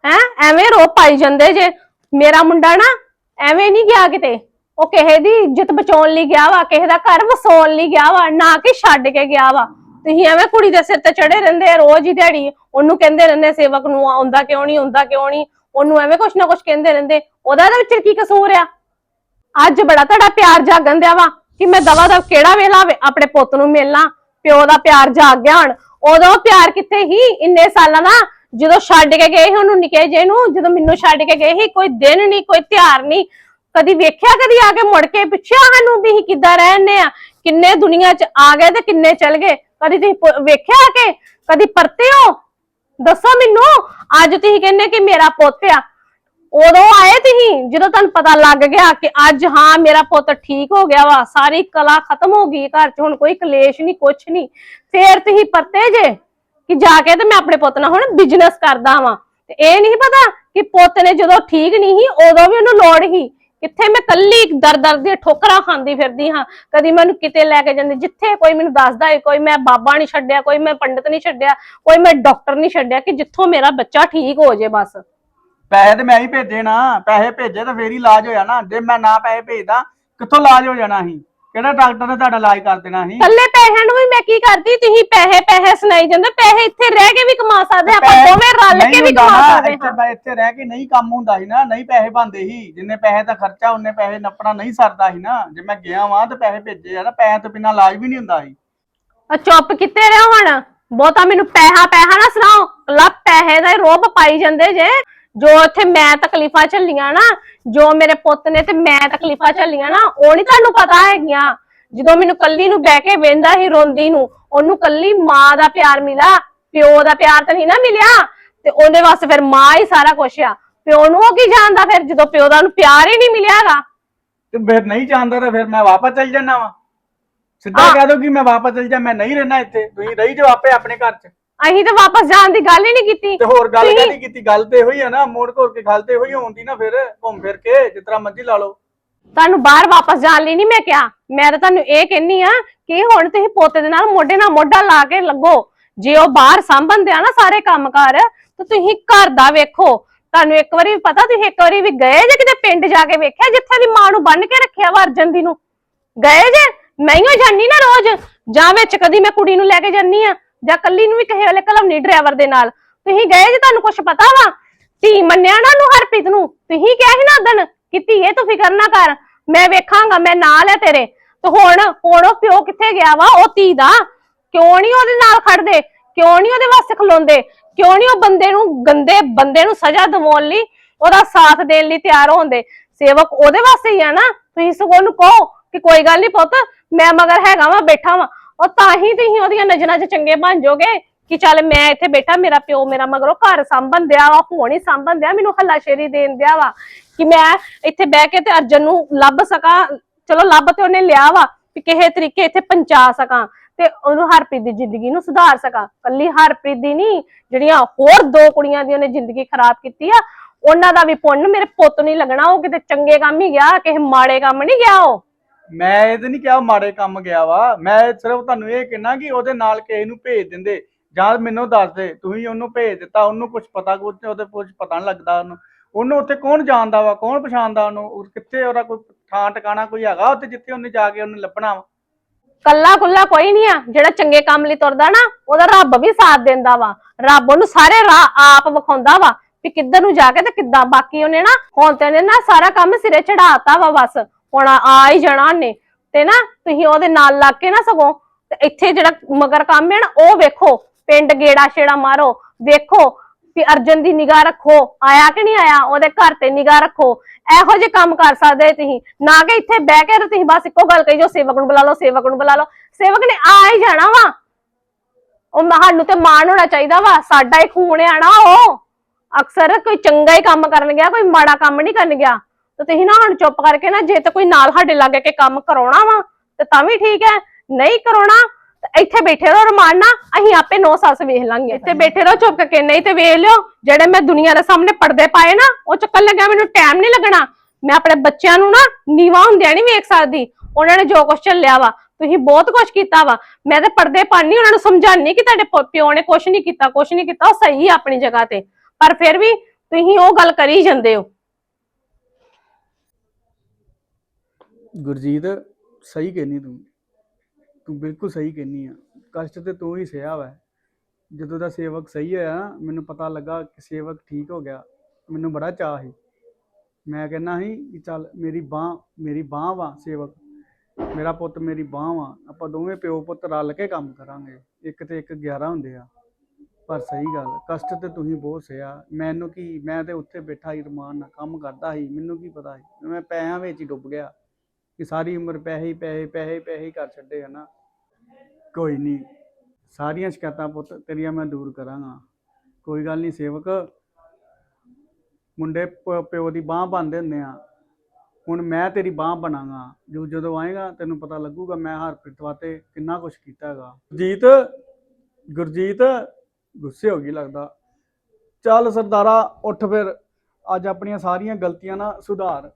ਹੈ? ਐਵੇਂ ਰੋਬ ਪਾਈ ਜਾਂਦੇ ਜੇ। ਮੇਰਾ ਮੁੰਡਾ ਨਾ ਐਵੇਂ ਨਹੀਂ ਗਿਆ ਕਿਤੇ। ਉਹ ਕਿਸੇ ਦੀ ਇੱਜ਼ਤ ਬਚਾਉਣ ਲਈ ਗਿਆ ਵਾ, ਕਿਸੇ ਦਾ ਘਰ ਵਸਾਉਣ ਲਈ ਗਿਆ ਵਾ, ਨਾ ਕਿ ਛੱਡ ਕੇ ਗਿਆ ਵਾ। ਤੁਸੀਂ ਐਵੇਂ ਕੁੜੀ ਦੇ ਸਿਰ ਤੇ ਚੜੇ ਰਹਿੰਦੇ ਆ, ਰੋਜ਼ ਹੀ ਦਿਹਾੜੀ। ਉਹਨੂੰ ਕਹਿੰਦੇ ਰਹਿੰਦੇ ਸੇਵਕ ਨੂੰ ਆਉਂਦਾ ਕਿਉਂ ਨਹੀਂ, ਆਉਂਦਾ ਕਿਉਂ ਨਹੀਂ। ਉਹਨੂੰ ਐਵੇਂ ਕੁਛ ਨਾ ਕੁਛ ਕਹਿੰਦੇ ਰਹਿੰਦੇ। ਉਹਦਾ ਇਹਦੇ ਵਿੱਚ ਕੀ ਕਸੂਰ ਆ? ਅੱਜ ਬੜਾ ਤੁਹਾਡਾ ਪਿਆਰ ਜਾਗਣ ਦਿਆ ਵਾ ਕਿ ਮੈਂ ਦਵਾ ਦਵ ਕਿਹੜਾ ਵੇਲਾ ਵੇ- ਆਪਣੇ ਪੁੱਤ ਨੂੰ ਮਿਲਣਾ। ਪਿਓ ਦਾ ਪਿਆਰ ਜਾਗ ਗਿਆ ਹੁਣ। ਉਦੋਂ ਪਿਆਰ ਕਿੱਥੇ ਹੀ? ਇੰਨੇ ਸਾਲਾਂ ਦਾ ਜਦੋਂ ਛੱਡ ਕੇ ਗਏ ਸੀ, ਉਹਨੂੰ ਨਿੱਕੇ ਜੇ ਨੂੰ ਜਦੋਂ ਮੈਨੂੰ ਛੱਡ ਕੇ ਗਏ ਸੀ, ਕੋਈ ਦਿਨ ਨਹੀਂ ਕੋਈ ਤਿਉਹਾਰ ਨਹੀਂ ਕਦੀ ਵੇਖਿਆ, ਕਦੀ ਆ ਕੇ ਮੁੜ ਕੇ ਪੁੱਛਿਆ ਸਾਨੂੰ ਵੀ ਅਸੀਂ ਕਿੱਦਾਂ ਰਹਿੰਦੇ ਆ, ਕਿੰਨੇ ਦੁਨੀਆ 'ਚ ਆ ਗਏ ਤੇ ਕਿੰਨੇ ਚਲ ਗਏ, ਕਦੀ ਤੁਸੀਂ ਵੇਖਿਆ ਆ ਕੇ, ਕਦੀ ਪਰਤੇ ਹੋ ਦੱਸੋ ਮੈਨੂੰ, ਅੱਜ ਤੁਸੀਂ ਕਹਿੰਦੇ ਕਿ ਮੇਰਾ ਪੁੱਤ ਆ। ਉਦੋਂ ਆਏ ਤੁਸੀਂ, ਜਦੋਂ ਤੁਹਾਨੂੰ ਪਤਾ ਲੱਗ ਗਿਆ ਕਿ ਅੱਜ ਹਾਂ, ਮੇਰਾ ਪੁੱਤ ਠੀਕ ਹੋ ਗਿਆ ਵਾ, ਸਾਰੀ ਕਲਾ ਖਤਮ ਹੋ ਗਈ ਘਰ 'ਚ, ਹੁਣ ਕੋਈ ਕਲੇਸ਼ ਨਹੀਂ ਕੁਛ ਨਹੀਂ ਫੇਰ ਤੁਸੀਂ ਪਰਤੇ ਜੇ? ਕਿ ਜਾ ਕੇ ਤੇ ਮੈਂ ਆਪਣੇ ਪੁੱਤ ਨਾਲ ਹੁਣ ਬਿਜ਼ਨਸ ਕਰਦਾ ਵਾਂ। ਤੇ ਇਹ ਨਹੀਂ ਪਤਾ ਕਿ ਪੁੱਤ ਨੇ ਜਦੋਂ ਠੀਕ ਨਹੀਂ ਸੀ, ਉਦੋਂ ਵੀ ਉਹਨੂੰ ਲੋੜ ਸੀ। ਕਿੱਥੇ ਮੈਂ ਕੱਲੀ ਦਰ ਦਰ ਦੀਆਂ ਠੋਕਰਾਂ ਖਾਂਦੀ ਫਿਰਦੀ ਹਾਂ। ਕਦੀ ਮੈਨੂੰ ਕਿਤੇ ਲੈ ਕੇ ਜਾਂਦੇ, ਜਿੱਥੇ ਕੋਈ ਮੈਨੂੰ ਦੱਸਦਾ ਹੈ ਕੋਈ ਮੈਂ ਬਾਬਾ ਨਹੀਂ ਛੱਡਿਆ, ਕੋਈ ਮੈਂ ਪੰਡਤ ਨਹੀਂ ਛੱਡਿਆ, ਕੋਈ ਮੈਂ ਡਾਕਟਰ ਨਹੀਂ ਛੱਡਿਆ ਕਿ ਜਿੱਥੋਂ ਮੇਰਾ ਬੱਚਾ ਠੀਕ ਹੋ ਜੇ ਬਸ। ਪੈਸੇ ਤੇ ਮੈਂ ਹੀ ਭੇਜੇ ਨਾ, ਪੈਸੇ ਭੇਜੇ ਤਾਂ ਫੇਰ ਹੀ ਇਲਾਜ ਹੋਇਆ ਨਾ। ਜੇ ਮੈਂ ਨਾ ਪੈਸੇ ਭੇਜਦਾ, ਕਿੱਥੋਂ ਇਲਾਜ ਹੋ ਜਾਣਾ ਸੀ? ਕਿਹੜਾ ਡਾਕਟਰ ਨੇ ਤੁਹਾਡਾ ਇਲਾਜ ਕਰ ਦੇਣਾ ਸੀ? ਕੱਲੇ ਪੈਸਿਆਂ ਨੂੰ ਵੀ ਮੈਂ ਕੀ ਕਰਦੀ? ਤੁਸੀਂ ਪੈਸੇ ਪੈਸੇ ਸੁਣਾਈ ਜਾਂਦੇ ਪੈਸੇ ਇੱਥੇ ਰਹਿ ਕੇ ਵੀ ਕਮਾ ਸਕਦੇ ਆਪਾਂ ਪੈਸੇ ਦੋਵੇਂ ਰਲ ਨਹੀਂ ਕੇ ਵੀ ਹੁੰਦਾ ਕਮਾ ਨਾ, ਸਕਦੇ ਇੱਥੇ ਹਾਂ। ਬੈ- ਇੱਥੇ ਰਹਿ ਕੇ ਨਹੀਂ ਕੰਮ ਹੁੰਦਾ ਸੀ ਨਾ ਨਹੀਂ ਪੈਸੇ ਬੰਦੇ ਸੀ। ਜਿੰਨੇ ਪੈਸੇ ਦਾ ਖਰਚਾ ਉਹਨੇ ਪੈਸੇ ਨੱਪਣਾ ਨਹੀਂ ਸਰਦਾ ਸੀ ਨਾ। ਜੇ ਮੈਂ ਗਿਆ ਵਾਂ ਤੇ ਪੈਸੇ ਭੇਜੇ ਆ ਨਾ ਪੈਸੇ ਤੋਂ ਬਿਨਾਂ ਇਲਾਜ ਵੀ ਨਹੀਂ ਹੁੰਦਾ ਸੀ। ਆ ਚੁੱਪ ਕਿੱਥੇ ਰਹਿ ਹੁਣ? ਬਹੁਤਾ ਮੈਨੂੰ ਪੈਸਾ ਪੈਸਾ ਨਾ ਸੁਣਾਓ। ਲਾ ਪੈਸੇ ਦਾ ਹੀ ਰੋਬ ਪਾਈ ਜਾਂਦੇ ਜੇ। ਜੋ ਇੱਥੇ ਮੈਂ ਤਕਲੀਫਾਂ ਝੱਲੀਆਂ ਨਾ ਜੋ ਮੇਰੇ ਪੁੱਤ ਨੇ ਤੇ ਮੈਂ ਤਕਲੀਫਾਂ ਝੱਲੀਆਂ ਨਾ ਉਹ ਨਹੀਂ ਤੁਹਾਨੂੰ ਪਤਾ ਹੈਗੀਆਂ। ਜਦੋਂ ਮੈਨੂੰ ਕੱਲੀ ਨੂੰ ਬਹਿ ਕੇ ਵੇਂਦਾ ਸੀ ਰੋਂਦੀ ਨੂੰ ਉਹਨੂੰ ਕੱਲੀ ਮਾਂ ਦਾ ਪਿਆਰ ਮਿਲਾ ਪਿਓ ਦਾ ਪਿਆਰ ਤਾਂ ਨਹੀਂ ਨਾ ਮਿਲਿਆ ਤੇ ਉਹਦੇ ਵਾਸਤੇ ਫਿਰ ਮਾਂ ਹੀ ਸਾਰਾ ਕੁਝ ਆ। ਪਿਓ ਨੂੰ ਉਹ ਕੀ ਜਾਣਦਾ ਫਿਰ ਜਦੋਂ ਪਿਓ ਦਾ ਉਹਨੂੰ ਪਿਆਰ ਹੀ ਨਹੀਂ ਮਿਲਿਆਗਾ ਤੇ ਫਿਰ ਨਹੀਂ ਚਾਹੁੰਦਾ ਤਾਂ ਫਿਰ ਮੈਂ ਵਾਪਸ ਚੱਲ ਜਾਣਾ ਵਾ। ਸਿੱਧਾ। ਕਹਿ ਦੋ ਕਿ ਮੈਂ ਵਾਪਸ ਚੱਲ ਜਾ ਮੈਂ ਨਹੀਂ ਰਹਿਣਾ ਇੱਥੇ ਤੁਸੀਂ ਰਹੀ ਜਾਓ ਆਪੇ ਆਪਣੇ ਘਰ 'ਚ। ਅਸੀਂ ਤਾਂ ਵਾਪਸ ਜਾਣ ਦੀ ਗੱਲ ਹੀ ਨਹੀਂ ਕੀਤੀ। ਤੇ ਹੋਰ ਗੱਲ ਤੁਸੀਂ- ਕੀਤੀ ਗੱਲ ਤੇ ਹੋਈ ਆ ਨਾ ਮੋੜ ਘੋਰ ਕੇ ਗੱਲ ਤੇ ਹੋਈ ਹੁੰਦੀ ਨਾ ਫਿਰ ਘੁੰਮ ਫਿਰ ਕੇ ਜਿਸ ਤਰ੍ਹਾਂ ਮਰਜ਼ੀ ਲਾ ਲਓ। ਤੁਹਾਨੂੰ ਬਾਹਰ ਵਾਪਸ ਜਾਣ ਲਈ ਨਹੀਂ ਮੈਂ ਕਿਹਾ। ਮੈਂ ਤਾਂ ਤੁਹਾਨੂੰ ਇਹ ਕਹਿੰਨੀ ਆ ਕਿ ਹੁਣ ਤੁਸੀਂ ਪੋਤੇ ਦੇ ਨਾਲ ਮੋਢੇ ਨਾਲ ਮੋਢਾ ਲਾ ਕੇ ਲੱਗੋ। ਜੇ ਉਹ ਬਾਹਰ ਸੰਭੰਦੇ ਆ ਨਾ ਸਾਰੇ ਕੰਮਕਾਰ ਤਾਂ ਤੁਸੀਂ ਘਰ ਦਾ ਵੇਖੋ। ਤੁਹਾਨੂੰ ਇੱਕ ਵਾਰੀ ਪਤਾ ਤੁਸੀਂ ਇੱਕ ਵਾਰੀ ਵੀ ਗਏ ਜੇ ਕਿਤੇ ਪਿੰਡ ਜਾ ਕੇ ਵੇਖਿਆ ਜਿੱਥੇ ਦੀ ਮਾਂ ਨੂੰ ਬੰਨ ਕੇ ਰੱਖਿਆ ਵਾ ਅਰਜਨ ਦੀ ਨੂੰ? ਗਏ ਜੇ? ਮੈਂ ਹੀ ਜਾਨੀ ਨਾ ਰੋਜ਼। ਜਾਂ ਵਿੱਚ ਕਦੀ ਮੈਂ ਕੁੜੀ ਨੂੰ ਲੈ ਕੇ ਜਾਨੀ ਆ। ਜਾਂ ਕੱਲੀ ਨੂੰ ਵੀ ਕਿਸੇ ਵਾਲੇ ਕਲਮਨੀ ਡਰਾਈਵਰ ਦੇ ਨਾਲ। ਤੁਸੀਂ ਗਏ ਜੇ ਤੁਹਾਨੂੰ ਕੁਝ ਪਤਾ ਵਾ? ਧੀ ਮੰਨਿਆ ਨਾ ਨੂੰ ਹਰਪ੍ਰੀਤ ਨੂੰ? ਤੁਸੀਂ ਕਿਹਾ ਸੀ ਨਾ ਉਦਣ ਕਿ ਧੀਏ ਤੂੰ ਫਿਕਰ ਨਾ ਕਰ। ਮੈਂ ਵੇਖਾਂਗਾ, ਮੈਂ ਨਾਲ ਹੈ ਤੇਰੇ। ਤੇ ਹੁਣ ਹੁਣ ਉਹ ਪਿਓ ਕਿੱਥੇ ਗਿਆ ਵਾ? ਉਹ ਧੀ ਦਾ। ਕਿਉਂ ਨਹੀਂ ਉਹਦੇ ਨਾਲ ਖੜਦੇ? ਕਿਉਂ ਨਹੀਂ ਉਹਦੇ ਵਾਸਤੇ ਖਲੋਂਦੇ? ਕਿਉਂ ਨਹੀਂ ਉਹ ਬੰਦੇ ਨੂੰ ਗੰਦੇ ਬੰਦੇ ਨੂੰ ਸਜ਼ਾ ਦਿਵਾਉਣ ਲਈ ਉਹਦਾ ਸਾਥ ਦੇਣ ਲਈ ਤਿਆਰ ਹੁੰਦੇ? ਸੇਵਕ ਉਹਦੇ ਵਾਸਤੇ ਹੀ ਆ ਨਾ? ਤੁਸੀਂ ਸਗੋਂ ਉਹਨੂੰ ਕਹੋ ਕਿ ਕੋਈ ਗੱਲ ਨਹੀਂ ਪੁੱਤ, ਮੈਂ ਮਗਰ ਹੈਗਾ ਵਾਂ, ਬੈਠਾ ਵਾਂ। ਉਹ ਤਾਂ ਹੀ ਤੁਸੀਂ ਉਹਦੀਆਂ ਨਜ਼ਰਾਂ 'ਚ ਚੰਗੇ ਬਣ ਜਾਓਗੇ ਕਿ ਚੱਲ ਮੈਂ ਇੱਥੇ ਬੈਠਾ, ਮੇਰਾ ਪਿਓ ਮੇਰਾ ਮਗਰੋਂ ਘਰ ਸੰਭਨ ਦਿਆ ਵਾ ਹੁਣ ਹੀ ਸੰਭਨ ਦਿਆ, ਮੈਨੂੰ ਹੱਲਾਸ਼ੇਰੀ ਦੇਣ ਦਿਆ ਵਾ ਕਿ ਮੈਂ ਇੱਥੇ ਬਹਿ ਕੇ ਤੇ ਅਰਜਨ ਨੂੰ ਲੱਭ ਸਕਾਂ। ਚਲੋ ਲੱਭ ਤੇ ਉਹਨੇ ਲਿਆ ਵਾ ਕਿ ਕਿਸੇ ਤਰੀਕੇ ਇੱਥੇ ਪਹੁੰਚਾ ਸਕਾਂ ਤੇ ਉਹਨੂੰ ਹਰਪ੍ਰੀਤ ਦੀ ਜ਼ਿੰਦਗੀ ਨੂੰ ਸੁਧਾਰ ਸਕਾਂ। ਕੱਲੀ ਹਰਪ੍ਰੀਤ ਦੀ ਨਹੀਂ, ਜਿਹੜੀਆਂ ਹੋਰ ਦੋ ਕੁੜੀਆਂ ਦੀ ਉਹਨੇ ਜ਼ਿੰਦਗੀ ਖਰਾਬ ਕੀਤੀ ਆ, ਉਹਨਾਂ ਦਾ ਵੀ ਪੁੰਨ ਮੇਰੇ ਪੁੱਤ ਨਹੀਂ ਲੱਗਣਾ, ਉਹ ਕਿਤੇ ਚੰਗੇ ਕੰਮ ਹੀ ਗਿਆ, ਕਿਸੇ ਮਾੜੇ ਕੰਮ ਨਹੀਂ ਗਿਆ ਉਹ। ਮੈਂ ਇਹ ਤੇ ਨਹੀਂ ਕਿਹਾ ਮਾੜੇ ਕੰਮ ਗਿਆ ਵਾ। ਮੈਂ ਸਿਰਫ ਤੁਹਾਨੂੰ ਇਹ ਕਹਿਣਾ ਕਿ ਉਹਦੇ ਨਾਲ ਕਿਸੇ ਨੂੰ ਭੇਜ ਦਿੰਦੇ। ਜਾਂ ਮੈਨੂੰ ਦੱਸ ਦੇ, ਤੁਸੀਂ ਉਹਨੂੰ ਭੇਜ ਦਿੱਤਾ, ਉਹਨੂੰ ਕੁਝ ਪਤਾ ਕੁਝ ਉਹਦੇ ਕੁਝ ਪਤਾ ਨਹੀਂ ਲੱਗਦਾ ਉਹਨੂੰ। ਉਹਨੂੰ ਉੱਥੇ ਕੌਣ ਜਾਣਦਾ ਵਾ, ਕੌਣ ਪਛਾਣਦਾ ਉਹਨੂੰ? ਕਿੱਥੇ ਉਹਦਾ ਕੋਈ ਥਾਂ ਟਿਕਾਣਾ ਕੋਈ ਹੈਗਾ ਉੱਥੇ ਜਿੱਥੇ ਉਹਨੇ ਜਾ ਕੇ ਉਹਨੂੰ ਲੱਭਣਾ ਵਾ? ਕੱਲਾ ਕੁੱਲਾ ਕੋਈ ਨਹੀਂ ਆ। ਜਿਹੜਾ ਚੰਗੇ ਕੰਮ ਲਈ ਤੁਰਦਾ ਨਾ, ਉਹਦਾ ਰੱਬ ਵੀ ਸਾਥ ਦਿੰਦਾ ਵਾ। ਰੱਬ ਉਹਨੂੰ ਸਾਰੇ ਰਾਹ ਆਪ ਵਿਖਾਉਂਦਾ ਵਾ ਵੀ ਕਿੱਧਰ ਨੂੰ ਜਾ ਕੇ ਤੇ ਕਿੱਦਾਂ। ਬਾਕੀ ਉਹਨੇ ਨਾ, ਹੁਣ ਤੇ ਉਹਨੇ ਨਾ ਸਾਰਾ ਕੰਮ ਸਿਰੇ ਚੜਾਤਾ ਵਾ ਬਸ। ਹੁਣ ਆ ਹੀ ਜਾਣਾ ਉਹਨੇ। ਤੇ ਨਾ ਤੁਸੀਂ ਉਹਦੇ ਨਾਲ ਲੱਗ ਕੇ ਨਾ ਸਗੋਂ ਤੇ ਇੱਥੇ ਜਿਹੜਾ ਮਗਰ ਕੰਮ ਹੈ ਨਾ, ਉਹ ਵੇਖੋ। ਪਿੰਡ ਗੇੜਾ ਛੇੜਾ ਮਾਰੋ, ਵੇਖੋ ਵੀ ਅਰਜਨ ਦੀ ਨਿਗਾਹ ਰੱਖੋ। ਆਇਆ ਕਿ ਨਹੀਂ ਆਇਆ? ਉਹਦੇ ਘਰ ਤੇ ਨਿਗਾਹ ਰੱਖੋ। ਇਹੋ ਜਿਹੇ ਕੰਮ ਕਰ ਸਕਦੇ ਤੁਸੀਂ। ਨਾ ਕਿ ਇੱਥੇ ਬਹਿ ਕੇ ਤੁਸੀਂ ਬਸ ਇੱਕੋ ਗੱਲ ਕਹੀ ਜੋ ਸੇਵਕ ਨੂੰ ਬੁਲਾ ਲਓ, ਸੇਵਕ ਨੂੰ ਬੁਲਾ ਲਓ। ਸੇਵਕ ਨੇ ਆ ਹੀ ਜਾਣਾ ਵਾ। ਉਹ ਮ- ਸਾਨੂੰ ਤੇ ਮਾਣ ਹੋਣਾ ਚਾਹੀਦਾ ਵਾ। ਸਾਡਾ ਹੀ ਖੂਨ ਆ ਨਾ ਉਹ। ਅਕਸਰ ਕੋਈ ਚੰਗਾ ਹੀ ਕੰਮ ਕਰਨ ਗਿਆ, ਕੋਈ ਮਾੜਾ ਕੰਮ ਨਹੀਂ ਕਰਨ ਗਿਆ। ਤੇ ਤੁਸੀਂ ਨਾ ਹੁਣ ਚੁੱਪ ਕਰਕੇ ਨਾ, ਜੇ ਤਾਂ ਕੋਈ ਨਾਲ ਸਾਡੇ ਲਾਗੇ ਕੇ ਕੰਮ ਕਰਾਉਣਾ ਵਾ, ਤੇ ਤਾਂ ਵੀ ਠੀਕ ਹੈ। ਨਹੀਂ ਕਰਾਉਣਾ, ਤੇ ਇੱਥੇ ਬੈਠੇ ਰਹੋ ਰਮਾਨ ਨਾ ਅਸੀਂ ਆਪੇ ਨੌ ਸੱਸ ਵੇਖ ਲਾਂਗੇ। ਇੱਥੇ ਬੈਠੇ ਰਹੋ ਚੁੱਪ ਕਰਕੇ, ਨਹੀਂ ਤੇ ਵੇਖ ਲਿਓ, ਜਿਹੜੇ ਮੈਂ ਦੁਨੀਆ ਦੇ ਸਾਹਮਣੇ ਪਰਦੇ ਪਾਏ ਨਾ, ਉਹ ਚੱਕਣ ਲੱਗਿਆ, ਮੈਨੂੰ ਟਾਈਮ ਨਹੀਂ ਲੱਗਣਾ। ਮੈਂ ਆਪਣੇ ਬੱਚਿਆਂ ਨੂੰ ਨਾ ਨੀਵਾ ਹੁੰਦਿਆਂ ਨਹੀਂ ਵੇਖ ਸਕਦੀ। ਉਹਨਾਂ ਨੇ ਜੋ ਕੁਛ ਚੱਲਿਆ ਵਾ, ਤੁਸੀਂ ਬਹੁਤ ਕੁਛ ਕੀਤਾ ਵਾ। ਮੈਂ ਤੇ ਪਰਦੇ ਪਾਣੀ ਉਹਨਾਂ ਨੂੰ ਸਮਝਾਣੀ ਕਿ ਤੁਹਾਡੇ ਪਿਓ ਨੇ ਕੁਛ ਨਹੀਂ ਕੀਤਾ, ਕੁਛ ਨਹੀਂ ਕੀਤਾ, ਉਹ ਸਹੀ ਆ ਆਪਣੀ ਜਗ੍ਹਾ ਤੇ। ਪਰ ਫਿਰ ਵੀ ਤੁਸੀਂ ਉਹ ਗੱਲ ਕਰੀ ਜਾਂਦੇ ਹੋ। ਗੁਰਜੀਤ, ਸਹੀ ਕਹਿਨੀ ਤੂੰ। ਤੂੰ ਬਿਲਕੁਲ ਸਹੀ ਕਹਿਨੀ ਆ। ਕਸ਼ਟ ਤੇ ਤੂੰ ਹੀ ਸਹਿਆ ਵਾ। ਜਦੋਂ ਦਾ ਸੇਵਕ ਸਹੀ ਹੋਇਆ ਨਾ ਮੈਨੂੰ ਪਤਾ ਲੱਗਾ ਕਿ ਸੇਵਕ ਠੀਕ ਹੋ ਗਿਆ। ਮੈਨੂੰ ਬੜਾ ਚਾਅ ਸੀ। ਮੈਂ ਕਹਿੰਦਾ ਸੀ ਕਿ ਚੱਲ ਮੇਰੀ ਬਾਹ ਮੇਰੀ ਬਾਹ ਵਾ ਸੇਵਕ। ਮੇਰਾ ਪੁੱਤ ਮੇਰੀ ਬਾਹ ਵਾ। ਆਪਾਂ ਦੋਵੇਂ ਪਿਓ ਪੁੱਤ ਰਲ ਕੇ ਕੰਮ ਕਰਾਂਗੇ। ਇੱਕ ਤੇ ਇੱਕ 11 ਹੁੰਦੇ ਆ। ਪਰ ਸਹੀ ਗੱਲ, ਕਸ਼ਟ ਤੇ ਤੁਸੀਂ ਬਹੁਤ ਸਹਿਆ। ਮੈਨੂੰ ਕੀ, ਮੈਂ ਤੇ ਉੱਥੇ ਬੈਠਾ ਹੀ ਰਮਾਨ ਨਾਲ ਕੰਮ ਕਰਦਾ ਸੀ। ਮੈਨੂੰ ਕੀ ਪਤਾ ਸੀ? ਮੈਂ ਪੈਸਿਆਂ ਵਿੱਚ ਹੀ ਡੁੱਬ ਗਿਆ। ਕਿ ਸਾਰੀ ਉਮਰ ਪੈਸੇ ਹੀ ਪੈਸੇ ਪੈਸੇ ਹੀ ਪੈਸੇ ਹੀ ਕਰ ਛੱਡੇ ਹਨਾ। ਕੋਈ ਨਹੀਂ। ਸਾਰੀਆਂ ਸ਼ਿਕਾਇਤਾਂ ਪੁੱਤ ਤੇਰੀਆਂ ਮੈਂ ਦੂਰ ਕਰਾਂਗਾ। ਕੋਈ ਗੱਲ ਨਹੀਂ ਸੇਵਕ ਮੁੰਡੇ ਪਿਓ ਦੀ ਬਾਹ ਬੰਨਦੇ ਹੁੰਦੇ ਆ। ਹੁਣ ਮੈਂ ਤੇਰੀ ਬਾਹ ਬਣਾਂਗਾ। ਜੋ ਜਦੋਂ ਆਏਗਾ ਤੈਨੂੰ ਪਤਾ ਲੱਗੂਗਾ ਮੈਂ ਹਰਪ੍ਰੀਤ ਵਾਸਤੇ ਕਿੰਨਾ ਕੁਝ ਕੀਤਾ ਹੈਗਾ। ਗੁਰਜੀਤ ਗੁਰਜੀਤ ਗੁੱਸੇ ਹੋ ਗਈ ਲੱਗਦਾ। ਚੱਲ ਸਰਦਾਰਾ ਉੱਠ ਫਿਰ। ਅੱਜ ਆਪਣੀਆਂ ਸਾਰੀਆਂ ਗਲਤੀਆਂ ਨਾ ਸੁਧਾਰ।